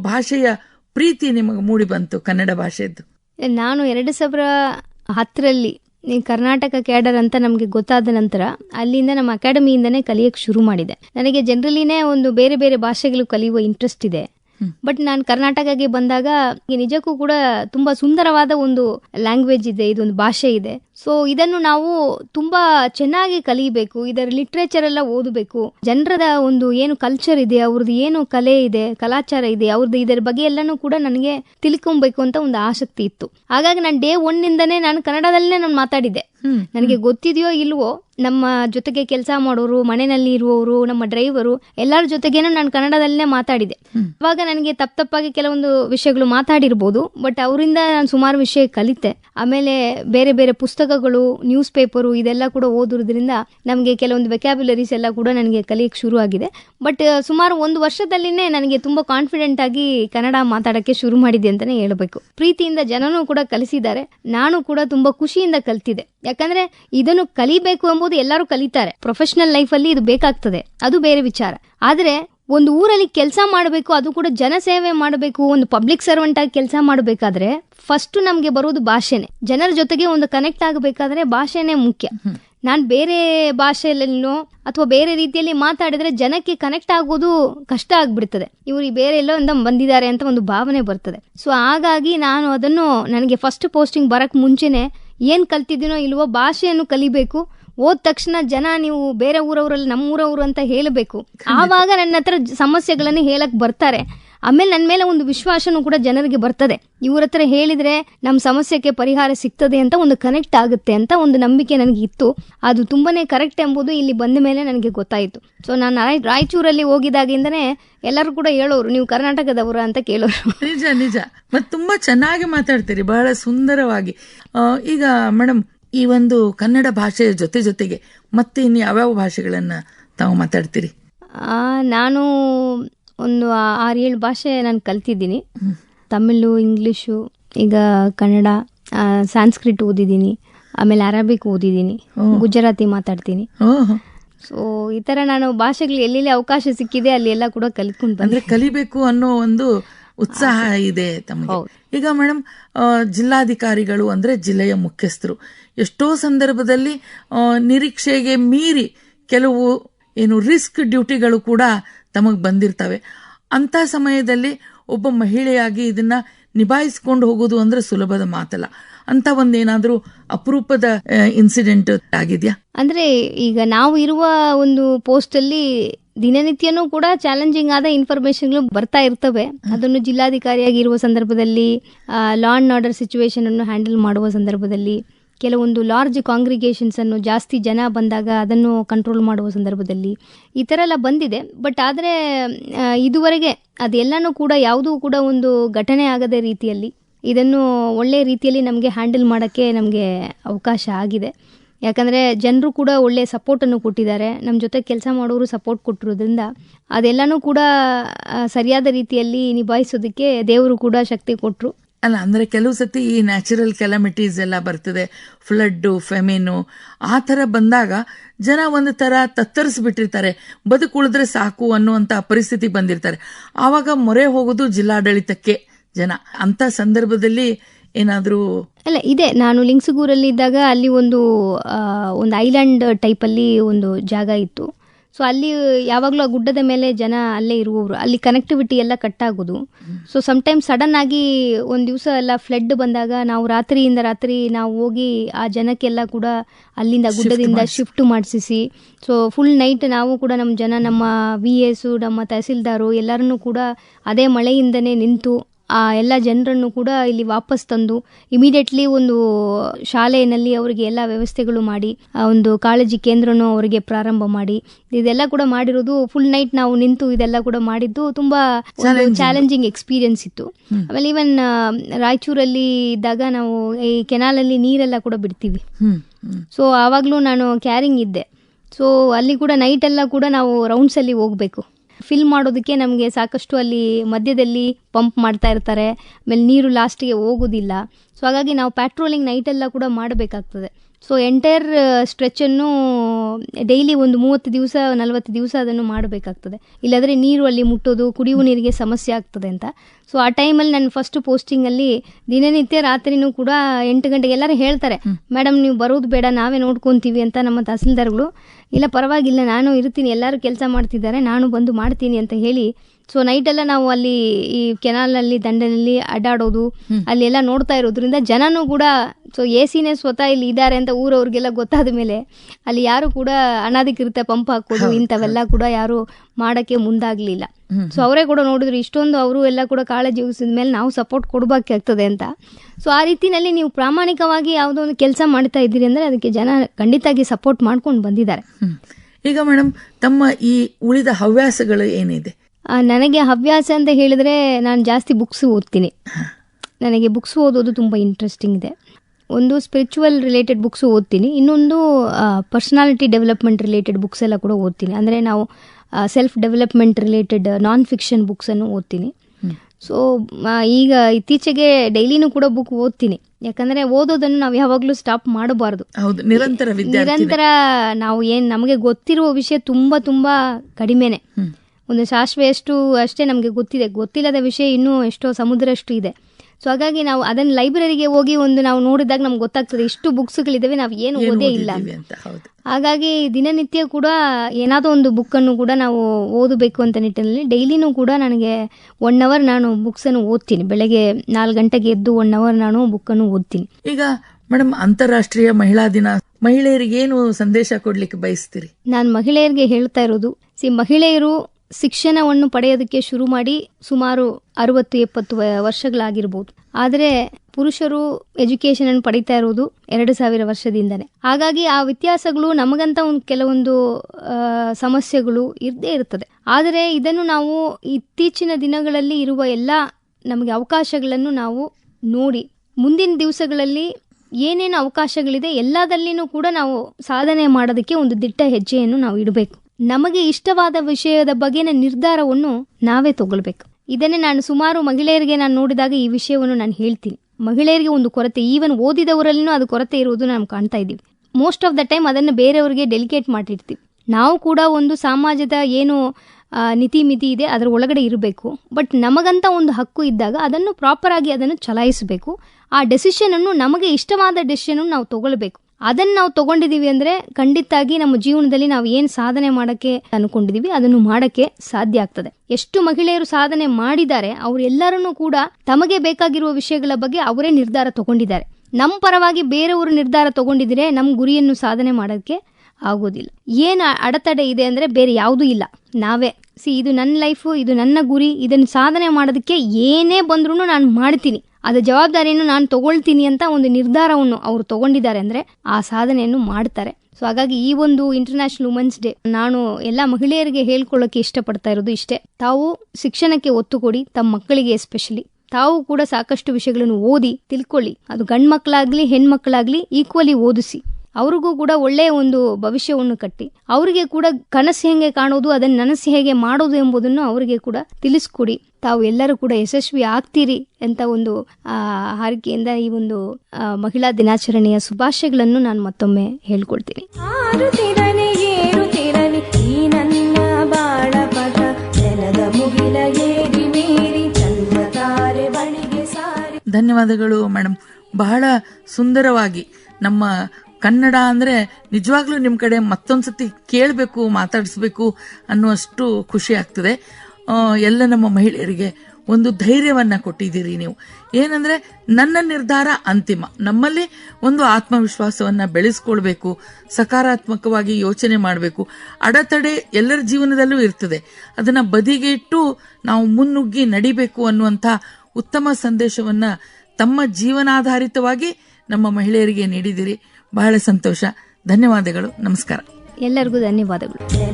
ಭಾಷೆಯ ಪ್ರೀತಿ ನಿಮಗೆ ಮೂಡಿ ಬಂತು ಕನ್ನಡ ಭಾಷೆಯದ್ದು ನಾನು ಎರಡು ಸಾವಿರ ಹತ್ತರಲ್ಲಿ ಕರ್ನಾಟಕ ಕ್ಯಾಡರ್ ಅಂತ ನಮಗೆ ಗೊತ್ತಾದ ನಂತರ ಅಲ್ಲಿಂದ ನಮ್ಮ ಅಕಾಡೆಮಿಯಿಂದನೇ ಕಲಿಯೋಕೆ ಶುರು ಮಾಡಿದೆ. ನನಗೆ ಜನರಲಿನೇ ಒಂದು ಬೇರೆ ಬೇರೆ ಭಾಷೆಗಳು ಕಲಿಯುವ ಇಂಟ್ರೆಸ್ಟ್ ಇದೆ. ಬಟ್ ನಾನು ಕರ್ನಾಟಕಕ್ಕೆ ಬಂದಾಗ ನಿಜಕ್ಕೂ ಕೂಡ ತುಂಬಾ ಸುಂದರವಾದ ಒಂದು ಲ್ಯಾಂಗ್ವೇಜ್ ಇದೆ ಇದೊಂದು ಭಾಷೆ ಇದೆ. ಸೊ ಇದನ್ನು ನಾವು ತುಂಬಾ ಚೆನ್ನಾಗಿ ಕಲಿಬೇಕು. ಇದರ ಲಿಟ್ರೇಚರ್ ಎಲ್ಲ ಓದಬೇಕು. ಜನರದ ಒಂದು ಏನು ಕಲ್ಚರ್ ಇದೆ ಅವ್ರದ್ದು ಏನು ಕಲೆ ಇದೆ ಕಲಾಚಾರ ಇದೆ ಅವ್ರದ್ದು ಇದರ ಬಗ್ಗೆ ಎಲ್ಲನೂ ಕೂಡ ನನಗೆ ತಿಳ್ಕೊಬೇಕು ಅಂತ ಒಂದು ಆಸಕ್ತಿ ಇತ್ತು. ಹಾಗಾಗಿ ನಾನು ಡೇ ಒನ್ ಇಂದನೇ ನಾನು ಕನ್ನಡದಲ್ಲೇ ನಾನು ಮಾತಾಡಿದೆ ನನಗೆ ಗೊತ್ತಿದೆಯೋ ಇಲ್ವೋ ನಮ್ಮ ಜೊತೆಗೆ ಕೆಲಸ ಮಾಡೋರು ಮನೆಯಲ್ಲಿ ಇರುವವರು ನಮ್ಮ ಡ್ರೈವರು ಎಲ್ಲರ ಜೊತೆಗೇನು ನಾನು ಕನ್ನಡದಲ್ಲೇ ಮಾತಾಡಿದೆ ಅವಾಗ ನನಗೆ ತಪ್ಪ ತಪ್ಪಾಗಿ ಕೆಲವೊಂದು ವಿಷಯಗಳು ಮಾತಾಡಿರ್ಬೋದು ಬಟ್ ಅವರಿಂದ ನಾನು ಸುಮಾರು ವಿಷಯ ಕಲಿತೆ. ಆಮೇಲೆ ಬೇರೆ ಬೇರೆ ಪುಸ್ತಕಗಳು ನ್ಯೂಸ್ ಪೇಪರು ಇದೆಲ್ಲ ಕೂಡ ಓದೋದ್ರಿಂದ ನಮಗೆ ಕೆಲವೊಂದು ವೆಕ್ಯಾಬ್ಯುಲರೀಸ್ ಎಲ್ಲ ಕೂಡ ನನಗೆ ಕಲಿಯಕ್ಕೆ ಶುರು ಆಗಿದೆ ಬಟ್ ಸುಮಾರು ಒಂದು ವರ್ಷದಲ್ಲಿನೇ ನನಗೆ ತುಂಬ ಕಾನ್ಫಿಡೆಂಟ್ ಆಗಿ ಕನ್ನಡ ಮಾತಾಡೋಕ್ಕೆ ಶುರು ಮಾಡಿದೆ ಅಂತಲೇ ಹೇಳಬೇಕು. ಪ್ರೀತಿಯಿಂದ ಜನನೂ ಕೂಡ ಕಲಿಸಿದ್ದಾರೆ. ನಾನು ಕೂಡ ತುಂಬ ಖುಷಿಯಿಂದ ಕಲ್ತಿದೆ. ಯಾಕಂದ್ರೆ ಇದನ್ನು ಕಲಿಬೇಕು ಎಂಬುದು ಎಲ್ಲರೂ ಕಲಿತಾರೆ. ಪ್ರೊಫೆಷನಲ್ ಲೈಫಲ್ಲಿ ಇದು ಬೇಕಾಗ್ತದೆ. ಅದು ಬೇರೆ ವಿಚಾರ. ಆದ್ರೆ ಒಂದು ಊರಲ್ಲಿ ಕೆಲಸ ಮಾಡಬೇಕು ಅದು ಕೂಡ ಜನಸೇವೆ ಮಾಡಬೇಕು ಒಂದು ಪಬ್ಲಿಕ್ ಸರ್ವೆಂಟ್ ಆಗಿ ಕೆಲಸ ಮಾಡಬೇಕಾದ್ರೆ ಫಸ್ಟ್ ನಮಗೆ ಬರೋದು ಭಾಷೆನೆ. ಜನರ ಜೊತೆಗೆ ಒಂದು ಕನೆಕ್ಟ್ ಆಗಬೇಕಾದ್ರೆ ಭಾಷೆನೇ ಮುಖ್ಯ. ನಾನು ಬೇರೆ ಭಾಷೆಯಲ್ಲೋ ಅಥವಾ ಬೇರೆ ರೀತಿಯಲ್ಲಿ ಮಾತಾಡಿದ್ರೆ ಜನಕ್ಕೆ ಕನೆಕ್ಟ್ ಆಗೋದು ಕಷ್ಟ ಆಗ್ಬಿಡ್ತದೆ. ಇವರು ಬೇರೆ ಎಲ್ಲೋ ಇಂದ ಬಂದಿದ್ದಾರೆ ಅಂತ ಒಂದು ಭಾವನೆ ಬರ್ತದೆ. ಸೊ ಹಾಗಾಗಿ ನಾನು ಅದನ್ನು ನನಗೆ ಫಸ್ಟ್ ಪೋಸ್ಟಿಂಗ್ ಬರಕ್ ಮುಂಚೆನೆ ಏನು ಕಲ್ತಿದ್ದೀನೋ ಇಲ್ವೋ ಭಾಷೆಯನ್ನು ಕಲಿಬೇಕು. ಹೋದ ತಕ್ಷಣ ಜನ ನೀವು ಬೇರೆ ಊರವರಲ್ಲಿ ನಮ್ಮ ಊರವರು ಅಂತ ಹೇಳಬೇಕು. ಆವಾಗ ನನ್ನ ಹತ್ರ ಸಮಸ್ಯೆಗಳನ್ನು ಹೇಳಕ್ ಬರ್ತಾರೆ. ಆಮೇಲೆ ನನ್ನ ಮೇಲೆ ಒಂದು ವಿಶ್ವಾಸನೂ ಕೂಡ ಜನರಿಗೆ ಬರ್ತದೆ. ಇವ್ರ ಹತ್ರ ಹೇಳಿದ್ರೆ ನಮ್ಮ ಸಮಸ್ಯೆಗೆ ಪರಿಹಾರ ಸಿಗ್ತದೆ ಅಂತ ಒಂದು ಕನೆಕ್ಟ್ ಆಗುತ್ತೆ ಅಂತ ಒಂದು ನಂಬಿಕೆ ನನಗೆ ಇತ್ತು. ಅದು ತುಂಬಾನೇ ಕರೆಕ್ಟ್ ಎಂಬುದು ಇಲ್ಲಿ ಬಂದ ಮೇಲೆ ನನಗೆ ಗೊತ್ತಾಯಿತು. ಸೊ ನಾನು ರಾಯ್- ರಾಯಚೂರಲ್ಲಿ ಹೋಗಿದಾಗಿಂದನೇ ಎಲ್ಲರೂ ಕೂಡ ಹೇಳೋರು ನೀವು ಕರ್ನಾಟಕದವರ ಅಂತ ಕೇಳೋರು. ನಿಜ ನಿಜ. ಮತ್ತೆ ತುಂಬಾ ಚೆನ್ನಾಗಿ ಮಾತಾಡ್ತೀರಿ ಬಹಳ ಸುಂದರವಾಗಿ. ಈಗ ಮೇಡಮ್ ಈ ಒಂದು ಕನ್ನಡ ಭಾಷೆಯ ಜೊತೆ ಜೊತೆಗೆ ಮತ್ತೆ ಇನ್ನು ಯಾವ್ಯಾವ ಭಾಷೆಗಳನ್ನ ತಾವು ಮಾತಾಡ್ತೀರಿ? ನಾನು ಒಂದು ಆರು ಏಳು ಭಾಷೆ ನಾನು ಕಲ್ತಿದ್ದೀನಿ. ತಮಿಳು ಇಂಗ್ಲೀಷು ಈಗ ಕನ್ನಡ ಸಾಂಸ್ಕ್ರಿಟ್ ಓದಿದ್ದೀನಿ. ಆಮೇಲೆ ಅರಬಿಕ್ ಓದಿದ್ದೀನಿ. ಗುಜರಾತಿ ಮಾತಾಡ್ತೀನಿ. ಸೊ ಈ ಥರ ನಾನು ಭಾಷೆಗಳು ಎಲ್ಲೆಲ್ಲಿ ಅವಕಾಶ ಸಿಕ್ಕಿದೆ ಅಲ್ಲಿ ಎಲ್ಲ ಕೂಡ ಕಲ್ತ್ಕೊಂಡು ಅಂದ್ರೆ ಕಲಿಬೇಕು ಅನ್ನೋ ಒಂದು ಉತ್ಸಾಹ ಇದೆ ತಮಗೆ. ಈಗ ಮೇಡಮ್ ಜಿಲ್ಲಾಧಿಕಾರಿಗಳು ಅಂದ್ರೆ ಜಿಲ್ಲೆಯ ಮುಖ್ಯಸ್ಥರು. ಎಷ್ಟೋ ಸಂದರ್ಭದಲ್ಲಿ ನಿರೀಕ್ಷೆಗೆ ಮೀರಿ ಕೆಲವು ಏನು ರಿಸ್ಕ್ ಡ್ಯೂಟಿಗಳು ಕೂಡ ತಮಗೆ ಬಂದಿರ್ತವೆ. ಅಂತ ಸಮಯದಲ್ಲಿ ಒಬ್ಬ ಮಹಿಳೆಯಾಗಿ ಇದನ್ನ ನಿಭಾಯಿಸ್ಕೊಂಡು ಹೋಗೋದು ಅಂದ್ರೆ ಸುಲಭದ ಮಾತಲ್ಲ. ಅಂತ ಒಂದೇನಾದರೂ ಅಪರೂಪದ ಇನ್ಸಿಡೆಂಟ್ ಆಗಿದ್ಯಾ? ಅಂದ್ರೆ ಈಗ ನಾವು ಇರುವ ಒಂದು ಪೋಸ್ಟ್ ಅಲ್ಲಿ ದಿನನಿತ್ಯನೂ ಕೂಡ ಚಾಲೆಂಜಿಂಗ್ ಆದ ಇನ್ಫಾರ್ಮೇಶನ್ಗಳು ಬರ್ತಾ ಇರ್ತವೆ. ಅದನ್ನು ಜಿಲ್ಲಾಧಿಕಾರಿಯಾಗಿರುವ ಸಂದರ್ಭದಲ್ಲಿ ಲಾ ಅಂಡ್ ಆರ್ಡರ್ ಸಿಚುವೇಶನ್ ಅನ್ನು ಹ್ಯಾಂಡಲ್ ಮಾಡುವ ಸಂದರ್ಭದಲ್ಲಿ ಕೆಲವೊಂದು ಲಾರ್ಜ್ ಕಾಂಗ್ರಿಗೇಷನ್ಸ್ ಅನ್ನು ಜಾಸ್ತಿ ಜನ ಬಂದಾಗ ಅದನ್ನು ಕಂಟ್ರೋಲ್ ಮಾಡುವ ಸಂದರ್ಭದಲ್ಲಿ ಈ ಥರ ಎಲ್ಲ ಬಂದಿದೆ. ಬಟ್ ಆದರೆ ಇದುವರೆಗೆ ಅದೆಲ್ಲನೂ ಕೂಡ ಯಾವುದೂ ಕೂಡ ಒಂದು ಘಟನೆ ಆಗದ ರೀತಿಯಲ್ಲಿ ಇದನ್ನು ಒಳ್ಳೆಯ ರೀತಿಯಲ್ಲಿ ನಮಗೆ ಹ್ಯಾಂಡಲ್ ಮಾಡೋಕ್ಕೆ ನಮಗೆ ಅವಕಾಶ ಆಗಿದೆ. ಯಾಕಂದರೆ ಜನರು ಕೂಡ ಒಳ್ಳೆಯ ಸಪೋರ್ಟನ್ನು ಕೊಟ್ಟಿದ್ದಾರೆ. ನಮ್ಮ ಜೊತೆ ಕೆಲಸ ಮಾಡೋರು ಸಪೋರ್ಟ್ ಕೊಟ್ಟಿರೋದ್ರಿಂದ ಅದೆಲ್ಲನೂ ಕೂಡ ಸರಿಯಾದ ರೀತಿಯಲ್ಲಿ ನಿಭಾಯಿಸೋದಕ್ಕೆ ದೇವರು ಕೂಡ ಶಕ್ತಿ ಕೊಟ್ಟರು ಅಲ್ಲ, ಅಂದರೆ ಕೆಲವು ಸತಿ ಈ ನ್ಯಾಚುರಲ್ ಕೆಲಮಿಟೀಸ್ ಎಲ್ಲ ಬರ್ತದೆ. ಫ್ಲಡ್ಡು ಫೆಮಿನು ಆ ಥರ ಬಂದಾಗ ಜನ ಒಂದು ಥರ ತತ್ತರಿಸ್ಬಿಟ್ಟಿರ್ತಾರೆ. ಬದುಕುಳಿದ್ರೆ ಸಾಕು ಅನ್ನುವಂಥ ಪರಿಸ್ಥಿತಿ ಬಂದಿರ್ತಾರೆ. ಆವಾಗ ಮೊರೆ ಹೋಗೋದು ಜಿಲ್ಲಾಡಳಿತಕ್ಕೆ ಜನ. ಅಂತ ಸಂದರ್ಭದಲ್ಲಿ ಏನಾದರೂ ಅಲ್ಲ, ಇದೆ. ನಾನು ಲಿಂಗ್ಸುಗೂರಲ್ಲಿ ಇದ್ದಾಗ ಅಲ್ಲಿ ಒಂದು ಒಂದು ಐಲ್ಯಾಂಡ್ ಟೈಪಲ್ಲಿ ಒಂದು ಜಾಗ ಇತ್ತು. ಸೊ ಅಲ್ಲಿ ಯಾವಾಗಲೂ ಆ ಗುಡ್ಡದ ಮೇಲೆ ಜನ ಅಲ್ಲೇ ಇರುವವರು. ಅಲ್ಲಿ ಕನೆಕ್ಟಿವಿಟಿ ಎಲ್ಲ ಕಟ್ ಆಗೋದು. ಸೊ ಸಮ್ಟೈಮ್ಸ್ ಸಡನ್ ಆಗಿ ಒಂದು ದಿವಸ ಎಲ್ಲ ಫ್ಲಡ್ ಬಂದಾಗ ನಾವು ರಾತ್ರಿಯಿಂದ ರಾತ್ರಿ ನಾವು ಹೋಗಿ ಆ ಜನಕ್ಕೆಲ್ಲ ಕೂಡ ಅಲ್ಲಿಂದ ಗುಡ್ಡದಿಂದ ಶಿಫ್ಟ್ ಮಾಡಿಸಿ ಸೊ ಫುಲ್ ನೈಟ್ ನಾವು ಕೂಡ ನಮ್ಮ ಜನ ನಮ್ಮ ವಿ ಎಸು ನಮ್ಮ ತಹಸೀಲ್ದಾರು ಎಲ್ಲರನ್ನೂ ಕೂಡ ಅದೇ ಮಳೆಯಿಂದನೇ ನಿಂತು ಆ ಎಲ್ಲ ಜನರನ್ನು ಕೂಡ ಇಲ್ಲಿ ವಾಪಸ್ ತಂದು ಇಮಿಡಿಯೇಟ್ಲಿ ಒಂದು ಶಾಲೆಯಲ್ಲಿ ಅವರಿಗೆ ಎಲ್ಲ ವ್ಯವಸ್ಥೆಗಳು ಮಾಡಿ ಆ ಒಂದು ಕಾಳಜಿ ಕೇಂದ್ರನೂ ಅವರಿಗೆ ಪ್ರಾರಂಭ ಮಾಡಿ. ಇದೆಲ್ಲ ಕೂಡ ಮಾಡಿರೋದು ಫುಲ್ ನೈಟ್ ನಾವು ನಿಂತು ಇದೆಲ್ಲ ಕೂಡ ಮಾಡಿದ್ದು ತುಂಬಾ ಚಾಲೆಂಜಿಂಗ್ ಎಕ್ಸ್ಪೀರಿಯನ್ಸ್ ಇತ್ತು. ಆಮೇಲೆ ಈವನ್ ರಾಯಚೂರಲ್ಲಿ ಇದ್ದಾಗ ನಾವು ಈ ಕೆನಾಲಲ್ಲಿ ನೀರೆಲ್ಲ ಕೂಡ ಬಿಡ್ತೀವಿ. ಸೊ ಆವಾಗಲೂ ನಾನು ಕ್ಯಾರಿಂಗ್ ಇದ್ದೆ. ಸೊ ಅಲ್ಲಿ ಕೂಡ ನೈಟ್ ಎಲ್ಲ ಕೂಡ ನಾವು ರೌಂಡ್ಸಲ್ಲಿ ಹೋಗಬೇಕು. ಫಿಲ್ ಮಾಡೋದಕ್ಕೆ ನಮಗೆ ಸಾಕಷ್ಟು ಅಲ್ಲಿ ಮಧ್ಯದಲ್ಲಿ ಪಂಪ್ ಮಾಡ್ತಾ ಇರ್ತಾರೆ. ಆಮೇಲೆ ನೀರು ಲಾಸ್ಟಿಗೆ ಹೋಗೋದಿಲ್ಲ. ಸೊ ಹಾಗಾಗಿ ನಾವು ಪ್ಯಾಟ್ರೋಲಿಂಗ್ ನೈಟೆಲ್ಲ ಕೂಡ ಮಾಡಬೇಕಾಗ್ತದೆ. ಸೊ ಎಂಟೈರ್ ಸ್ಟ್ರೆಚನ್ನು ಡೈಲಿ ಒಂದು ಮೂವತ್ತು ದಿವಸ ನಲವತ್ತು ದಿವಸ ಅದನ್ನು ಮಾಡಬೇಕಾಗ್ತದೆ. ಇಲ್ಲಾದರೆ ನೀರು ಅಲ್ಲಿ ಮುಟ್ಟೋದು ಕುಡಿಯುವ ನೀರಿಗೆ ಸಮಸ್ಯೆ ಆಗ್ತದೆ ಅಂತ. ಸೊ ಆ ಟೈಮಲ್ಲಿ ನನ್ನ ಫಸ್ಟ್ ಪೋಸ್ಟಿಂಗಲ್ಲಿ ದಿನನಿತ್ಯ ರಾತ್ರಿನೂ ಕೂಡ ಎಂಟು ಗಂಟೆಗೆ ಎಲ್ಲರೂ ಹೇಳ್ತಾರೆ ಮೇಡಮ್ ನೀವು ಬರೋದು ಬೇಡ ನಾವೇ ನೋಡ್ಕೊತೀವಿ ಅಂತ ನಮ್ಮ ತಹಸೀಲ್ದಾರ್ಗಳು. ಇಲ್ಲ ಪರವಾಗಿಲ್ಲ ನಾನು ಇರ್ತೀನಿ ಎಲ್ಲರೂ ಕೆಲಸ ಮಾಡ್ತಿದ್ದಾರೆ ನಾನು ಬಂದು ಮಾಡ್ತೀನಿ ಅಂತ ಹೇಳಿ ಸೊ ನೈಟೆಲ್ಲ ನಾವು ಅಲ್ಲಿ ಈ ಕೆನಾಲ್ನಲ್ಲಿ ದಂಡೆನಲ್ಲಿ ಅಡ್ಡಾಡೋದು ಅಲ್ಲಿ ಎಲ್ಲ ನೋಡ್ತಾ ಇರೋದ್ರಿಂದ ಜನನೂ ಕೂಡ ಸೊ ಎ ಸಿನೇ ಸ್ವತಃ ಇಲ್ಲಿ ಇದ್ದಾರೆ ಅಂತ ಊರವ್ರಿಗೆಲ್ಲ ಗೊತ್ತಾದ ಮೇಲೆ ಅಲ್ಲಿ ಯಾರು ಕೂಡ ಅನಾಧಿಕೃತ ಪಂಪ್ ಹಾಕೋದು ಇಂಥವೆಲ್ಲ ಕೂಡ ಯಾರು ಮಾಡಕ್ಕೆ ಮುಂದಾಗಲಿಲ್ಲ. ಸೊ ಅವರೇ ಕೂಡ ನೋಡಿದ್ರು ಇಷ್ಟೊಂದು ಅವರು ಎಲ್ಲ ಕೂಡ ಕಾಳಜಿ ವಹಿಸಿದ ಮೇಲೆ ನಾವು ಸಪೋರ್ಟ್ ಕೊಡಬೇಕಾಗ್ತದೆ ಅಂತ. ಸೊ ಆ ರೀತಿಯಲ್ಲಿ ನೀವು ಪ್ರಾಮಾಣಿಕವಾಗಿ ಯಾವುದೋ ಒಂದು ಕೆಲಸ ಮಾಡ್ತಾ ಇದ್ದೀರಿ ಅಂದ್ರೆ ಅದಕ್ಕೆ ಜನ ಖಂಡಿತಾಗಿ ಸಪೋರ್ಟ್ ಮಾಡ್ಕೊಂಡು ಬಂದಿದ್ದಾರೆ. ಈಗ ಮೇಡಮ್ ತಮ್ಮ ಈ ಉಳಿದ ಹವ್ಯಾಸಗಳು ಏನಿದೆ? ನನಗೆ ಹವ್ಯಾಸ ಅಂತ ಹೇಳಿದ್ರೆ ನಾನು ಜಾಸ್ತಿ ಬುಕ್ಸ್ ಓದ್ತೀನಿ. ನನಗೆ ಬುಕ್ಸ್ ಓದೋದು ತುಂಬ ಇಂಟ್ರೆಸ್ಟಿಂಗ್ ಇದೆ. ಒಂದು ಸ್ಪಿರಿಚುವಲ್ ರಿಲೇಟೆಡ್ ಬುಕ್ಸ್ ಓದ್ತೀನಿ. ಇನ್ನೊಂದು ಪರ್ಸನಾಲಿಟಿ ಡೆವಲಪ್ಮೆಂಟ್ ರಿಲೇಟೆಡ್ ಬುಕ್ಸ್ ಎಲ್ಲ ಕೂಡ ಓದ್ತೀನಿ. ಅಂದರೆ ನಾವು self development related non fiction ಬುಕ್ಸನ್ನು ಓದ್ತೀನಿ. ಸೊ ಈಗ ಇತ್ತೀಚೆಗೆ ಡೈಲಿನೂ ಕೂಡ ಬುಕ್ ಓದ್ತೀನಿ. ಯಾಕಂದರೆ ಓದೋದನ್ನು ನಾವು ಯಾವಾಗಲೂ ಸ್ಟಾಪ್ ಮಾಡಬಾರ್ದು. ನಿರಂತರ ನಿರಂತರ ನಾವು ಏನು ನಮಗೆ ಗೊತ್ತಿರುವ ವಿಷಯ ತುಂಬಾ ತುಂಬಾ ಕಡಿಮೆನೆ. ಒಂದು ಶಾಶ್ವೆಯಷ್ಟು ಅಷ್ಟೇ ನಮಗೆ ಗೊತ್ತಿದೆ. ಗೊತ್ತಿಲ್ಲದ ವಿಷಯ ಇನ್ನೂ ಎಷ್ಟೋ ಸಮುದ್ರಷ್ಟು ಇದೆ. ಸೊ ಹಾಗಾಗಿ ನಾವು ಅದನ್ನ ಲೈಬ್ರರಿಗೆ ಹೋಗಿ ಒಂದು ನಾವು ನೋಡಿದಾಗ ನಮ್ಗೆ ಗೊತ್ತಾಗ್ತದೆ ಇಷ್ಟು ಬುಕ್ಸ್ಗಳಿದ್ದಾವೆ ನಾವು ಏನು ಓದೇ ಇಲ್ಲ ಹಾಗಾಗಿ ದಿನನಿತ್ಯ ಕೂಡ ಏನಾದರೂ ಒಂದು ಬುಕ್ಕನ್ನು ಕೂಡ ನಾವು ಓದಬೇಕು ಅಂತ ನಿಟ್ಟಿನಲ್ಲಿ ಡೈಲಿನೂ ಕೂಡ ನನಗೆ ಒನ್ ಅವರ್ ನಾನು ಬುಕ್ಸನ್ನು ಓದ್ತೀನಿ. ಬೆಳಗ್ಗೆ ನಾಲ್ಕು ಗಂಟೆಗೆ ಎದ್ದು ಒನ್ ಅವರ್ ನಾನು ಬುಕ್ಕನ್ನು ಓದ್ತೀನಿ. ಈಗ ಮೇಡಮ್ ಅಂತಾರಾಷ್ಟ್ರೀಯ ಮಹಿಳಾ ದಿನ ಮಹಿಳೆಯರಿಗೆ ಏನು ಸಂದೇಶ ಕೊಡ್ಲಿಕ್ಕೆ ಬಯಸ್ತೀರಿ? ನಾನು ಮಹಿಳೆಯರಿಗೆ ಹೇಳ್ತಾ ಇರೋದು ಸಿ ಮಹಿಳೆಯರು ಶಿಕ್ಷಣವನ್ನು ಪಡೆಯೋದಕ್ಕೆ ಶುರು ಮಾಡಿ ಸುಮಾರು ಅರವತ್ತು, ಎಪ್ಪತ್ತು ವರ್ಷಗಳಾಗಿರ್ಬೋದು. ಆದರೆ ಪುರುಷರು ಎಜುಕೇಶನ್ ಅನ್ನು ಪಡಿತಾ ಇರೋದು ಎರಡು ಸಾವಿರ ವರ್ಷದಿಂದನೇ. ಹಾಗಾಗಿ ಆ ವ್ಯತ್ಯಾಸಗಳು ನಮಗಂತ ಒಂದು ಕೆಲವೊಂದು ಸಮಸ್ಯೆಗಳು ಇದ್ದೇ ಇರ್ತದೆ. ಆದರೆ ಇದನ್ನು ನಾವು ಇತ್ತೀಚಿನ ದಿನಗಳಲ್ಲಿ ಇರುವ ಎಲ್ಲ ನಮಗೆ ಅವಕಾಶಗಳನ್ನು ನಾವು ನೋಡಿ, ಮುಂದಿನ ದಿವಸಗಳಲ್ಲಿ ಏನೇನು ಅವಕಾಶಗಳಿದೆ ಎಲ್ಲದಲ್ಲಿನೂ ಕೂಡ ನಾವು ಸಾಧನೆ ಮಾಡೋದಕ್ಕೆ ಒಂದು ದಿಟ್ಟ ಹೆಜ್ಜೆಯನ್ನು ನಾವು ಇಡಬೇಕು. ನಮಗೆ ಇಷ್ಟವಾದ ವಿಷಯದ ಬಗ್ಗೆನ ನಿರ್ಧಾರವನ್ನು ನಾವೇ ತಗೊಳ್ಬೇಕು. ಇದನ್ನೇ ನಾನು ಸುಮಾರು ಮಹಿಳೆಯರಿಗೆ ನಾನು ನೋಡಿದಾಗ ಈ ವಿಷಯವನ್ನು ನಾನು ಹೇಳ್ತೀನಿ. ಮಹಿಳೆಯರಿಗೆ ಒಂದು ಕೊರತೆ ಈವನ್ ಓದಿದವರಲ್ಲಿನೂ ಅದು ಕೊರತೆ ಇರುವುದು ನಾವು ಕಾಣ್ತಾ ಇದ್ದೀವಿ. ಮೋಸ್ಟ್ ಆಫ್ ದ ಟೈಮ್ ಅದನ್ನು ಬೇರೆಯವರಿಗೆ ಡೆಲಿಕೇಟ್ ಮಾಡಿರ್ತೀವಿ. ನಾವು ಕೂಡ ಒಂದು ಸಮಾಜದ ಏನು ಮಿತಿ ಇದೆ, ಅದರ ಒಳಗಡೆ ಇರಬೇಕು. ಬಟ್ ನಮಗಂತ ಒಂದು ಹಕ್ಕು ಇದ್ದಾಗ ಅದನ್ನು ಪ್ರಾಪರ್ ಆಗಿ ಅದನ್ನು ಚಲಾಯಿಸಬೇಕು. ಆ ಡೆಸಿಷನನ್ನು ನಮಗೆ ಇಷ್ಟವಾದ ಡೆಸಿಷನ್ ನಾವು ತಗೊಳ್ಬೇಕು. ಅದನ್ನು ನಾವು ತಗೊಂಡಿದೀವಿ ಅಂದರೆ ಖಂಡಿತಾಗಿ ನಮ್ಮ ಜೀವನದಲ್ಲಿ ನಾವು ಏನು ಸಾಧನೆ ಮಾಡೋಕ್ಕೆ ಅನ್ಕೊಂಡಿದ್ದೀವಿ ಅದನ್ನು ಮಾಡೋಕ್ಕೆ ಸಾಧ್ಯ ಆಗ್ತದೆ. ಎಷ್ಟು ಮಹಿಳೆಯರು ಸಾಧನೆ ಮಾಡಿದ್ದಾರೆ ಅವರೆಲ್ಲರನ್ನೂ ಕೂಡ ತಮಗೆ ಬೇಕಾಗಿರುವ ವಿಷಯಗಳ ಬಗ್ಗೆ ಅವರೇ ನಿರ್ಧಾರ ತಗೊಂಡಿದ್ದಾರೆ. ನಮ್ಮ ಪರವಾಗಿ ಬೇರೆಯವರು ನಿರ್ಧಾರ ತಗೊಂಡಿದ್ರೆ ನಮ್ಮ ಗುರಿಯನ್ನು ಸಾಧನೆ ಮಾಡೋಕ್ಕೆ ಆಗೋದಿಲ್ಲ. ಏನು ಅಡೆತಡೆ ಇದೆ ಅಂದರೆ ಬೇರೆ ಯಾವುದೂ ಇಲ್ಲ. ನಾವೇ. ಸಿ ಇದು ನನ್ನ ಲೈಫು ಇದು ನನ್ನ ಗುರಿ, ಇದನ್ನು ಸಾಧನೆ ಮಾಡೋದಕ್ಕೆ ಏನೇ ಬಂದ್ರೂ ನಾನು ಮಾಡ್ತೀನಿ. ಅದರ ಜವಾಬ್ದಾರಿಯನ್ನು ನಾನು ತಗೊಳ್ತೀನಿ ಅಂತ ಒಂದು ನಿರ್ಧಾರವನ್ನು ಅವರು ತಗೊಂಡಿದ್ದಾರೆ ಅಂದರೆ ಆ ಸಾಧನೆಯನ್ನು ಮಾಡ್ತಾರೆ. ಸೊ ಹಾಗಾಗಿ ಈ ಒಂದು ಇಂಟರ್ನ್ಯಾಷನಲ್ ವುಮೆನ್ಸ್ ಡೇ ನಾನು ಎಲ್ಲ ಮಹಿಳೆಯರಿಗೆ ಹೇಳ್ಕೊಳ್ಳೋಕೆ ಇಷ್ಟಪಡ್ತಾ ಇರೋದು ಇಷ್ಟೇ. ತಾವು ಶಿಕ್ಷಣಕ್ಕೆ ಒತ್ತು ಕೊಡಿ ತಮ್ಮ ಮಕ್ಕಳಿಗೆ ಎಸ್ಪೆಷಲಿ ತಾವು ಕೂಡ ಸಾಕಷ್ಟು ವಿಷಯಗಳನ್ನು ಓದಿ, ತಿಳ್ಕೊಳ್ಳಿ. ಅದು ಗಂಡು ಮಕ್ಕಳಾಗ್ಲಿ ಹೆಣ್ಮಕ್ಳಾಗ್ಲಿ ಈಕ್ವಲಿ ಓದಿಸಿ. ಅವ್ರಿಗೂ ಕೂಡ ಒಳ್ಳೆಯ ಒಂದು ಭವಿಷ್ಯವನ್ನು ಕಟ್ಟಿ. ಅವರಿಗೆ ಕೂಡ ಕನಸು ಹೆಂಗೆ ಕಾಣೋದು ಅದನ್ನು ನನಸು ಹೇಗೆ ಮಾಡೋದು ಎಂಬುದನ್ನು ಅವರಿಗೆ ಕೂಡ ತಿಳಿಸ್ಕೊಡಿ. ತಾವು ಎಲ್ಲರೂ ಕೂಡ ಯಶಸ್ವಿ ಆಗ್ತೀರಿ ಅಂತ ಒಂದು ಆ, ಹಾರೈಕೆಯಿಂದ ಈ ಒಂದು ಮಹಿಳಾ ದಿನಾಚರಣೆಯ ಶುಭಾಶಯಗಳನ್ನು ನಾನು ಮತ್ತೊಮ್ಮೆ ಹೇಳ್ಕೊಳ್ತೀನಿ ಧನ್ಯವಾದಗಳು ಮೇಡಮ್ ಬಹಳ ಸುಂದರವಾಗಿ ನಮ್ಮ ಕನ್ನಡ ಅಂದ್ರೆ ನಿಜವಾಗ್ಲೂ ನಿಮ್ ಕಡೆ ಮತ್ತೊಂದ್ಸತಿ ಕೇಳಬೇಕು, ಮಾತಾಡಿಸ್ಬೇಕು ಅನ್ನುವಷ್ಟು ಖುಷಿ ಆಗ್ತದೆ. ಎಲ್ಲ ನಮ್ಮ ಮಹಿಳೆಯರಿಗೆ ಒಂದು ಧೈರ್ಯವನ್ನ ಕೊಟ್ಟಿದ್ದೀರಿ ನೀವು. ಏನಂದ್ರೆ ನನ್ನ ನಿರ್ಧಾರ ಅಂತಿಮ. ನಮ್ಮಲ್ಲಿ ಒಂದು ಆತ್ಮವಿಶ್ವಾಸವನ್ನ ಬೆಳೆಸ್ಕೊಳ್ಬೇಕು, ಸಕಾರಾತ್ಮಕವಾಗಿ ಯೋಚನೆ ಮಾಡಬೇಕು. ಅಡೆತಡೆ ಎಲ್ಲರ ಜೀವನದಲ್ಲೂ ಇರ್ತದೆ. ಅದನ್ನ ಬದಿಗೆ ಇಟ್ಟು ನಾವು ಮುನ್ನುಗ್ಗಿ ನಡಿಬೇಕು ಅನ್ನುವಂಥ ಉತ್ತಮ ಸಂದೇಶವನ್ನ ತಮ್ಮ ಜೀವನಾಧಾರಿತವಾಗಿ ನಮ್ಮ ಮಹಿಳೆಯರಿಗೆ ನೀಡಿದಿರಿ ಬಹಳ ಸಂತೋಷ. ಧನ್ಯವಾದಗಳು. ನಮಸ್ಕಾರ. ಎಲ್ಲರಿಗೂ ಧನ್ಯವಾದಗಳು.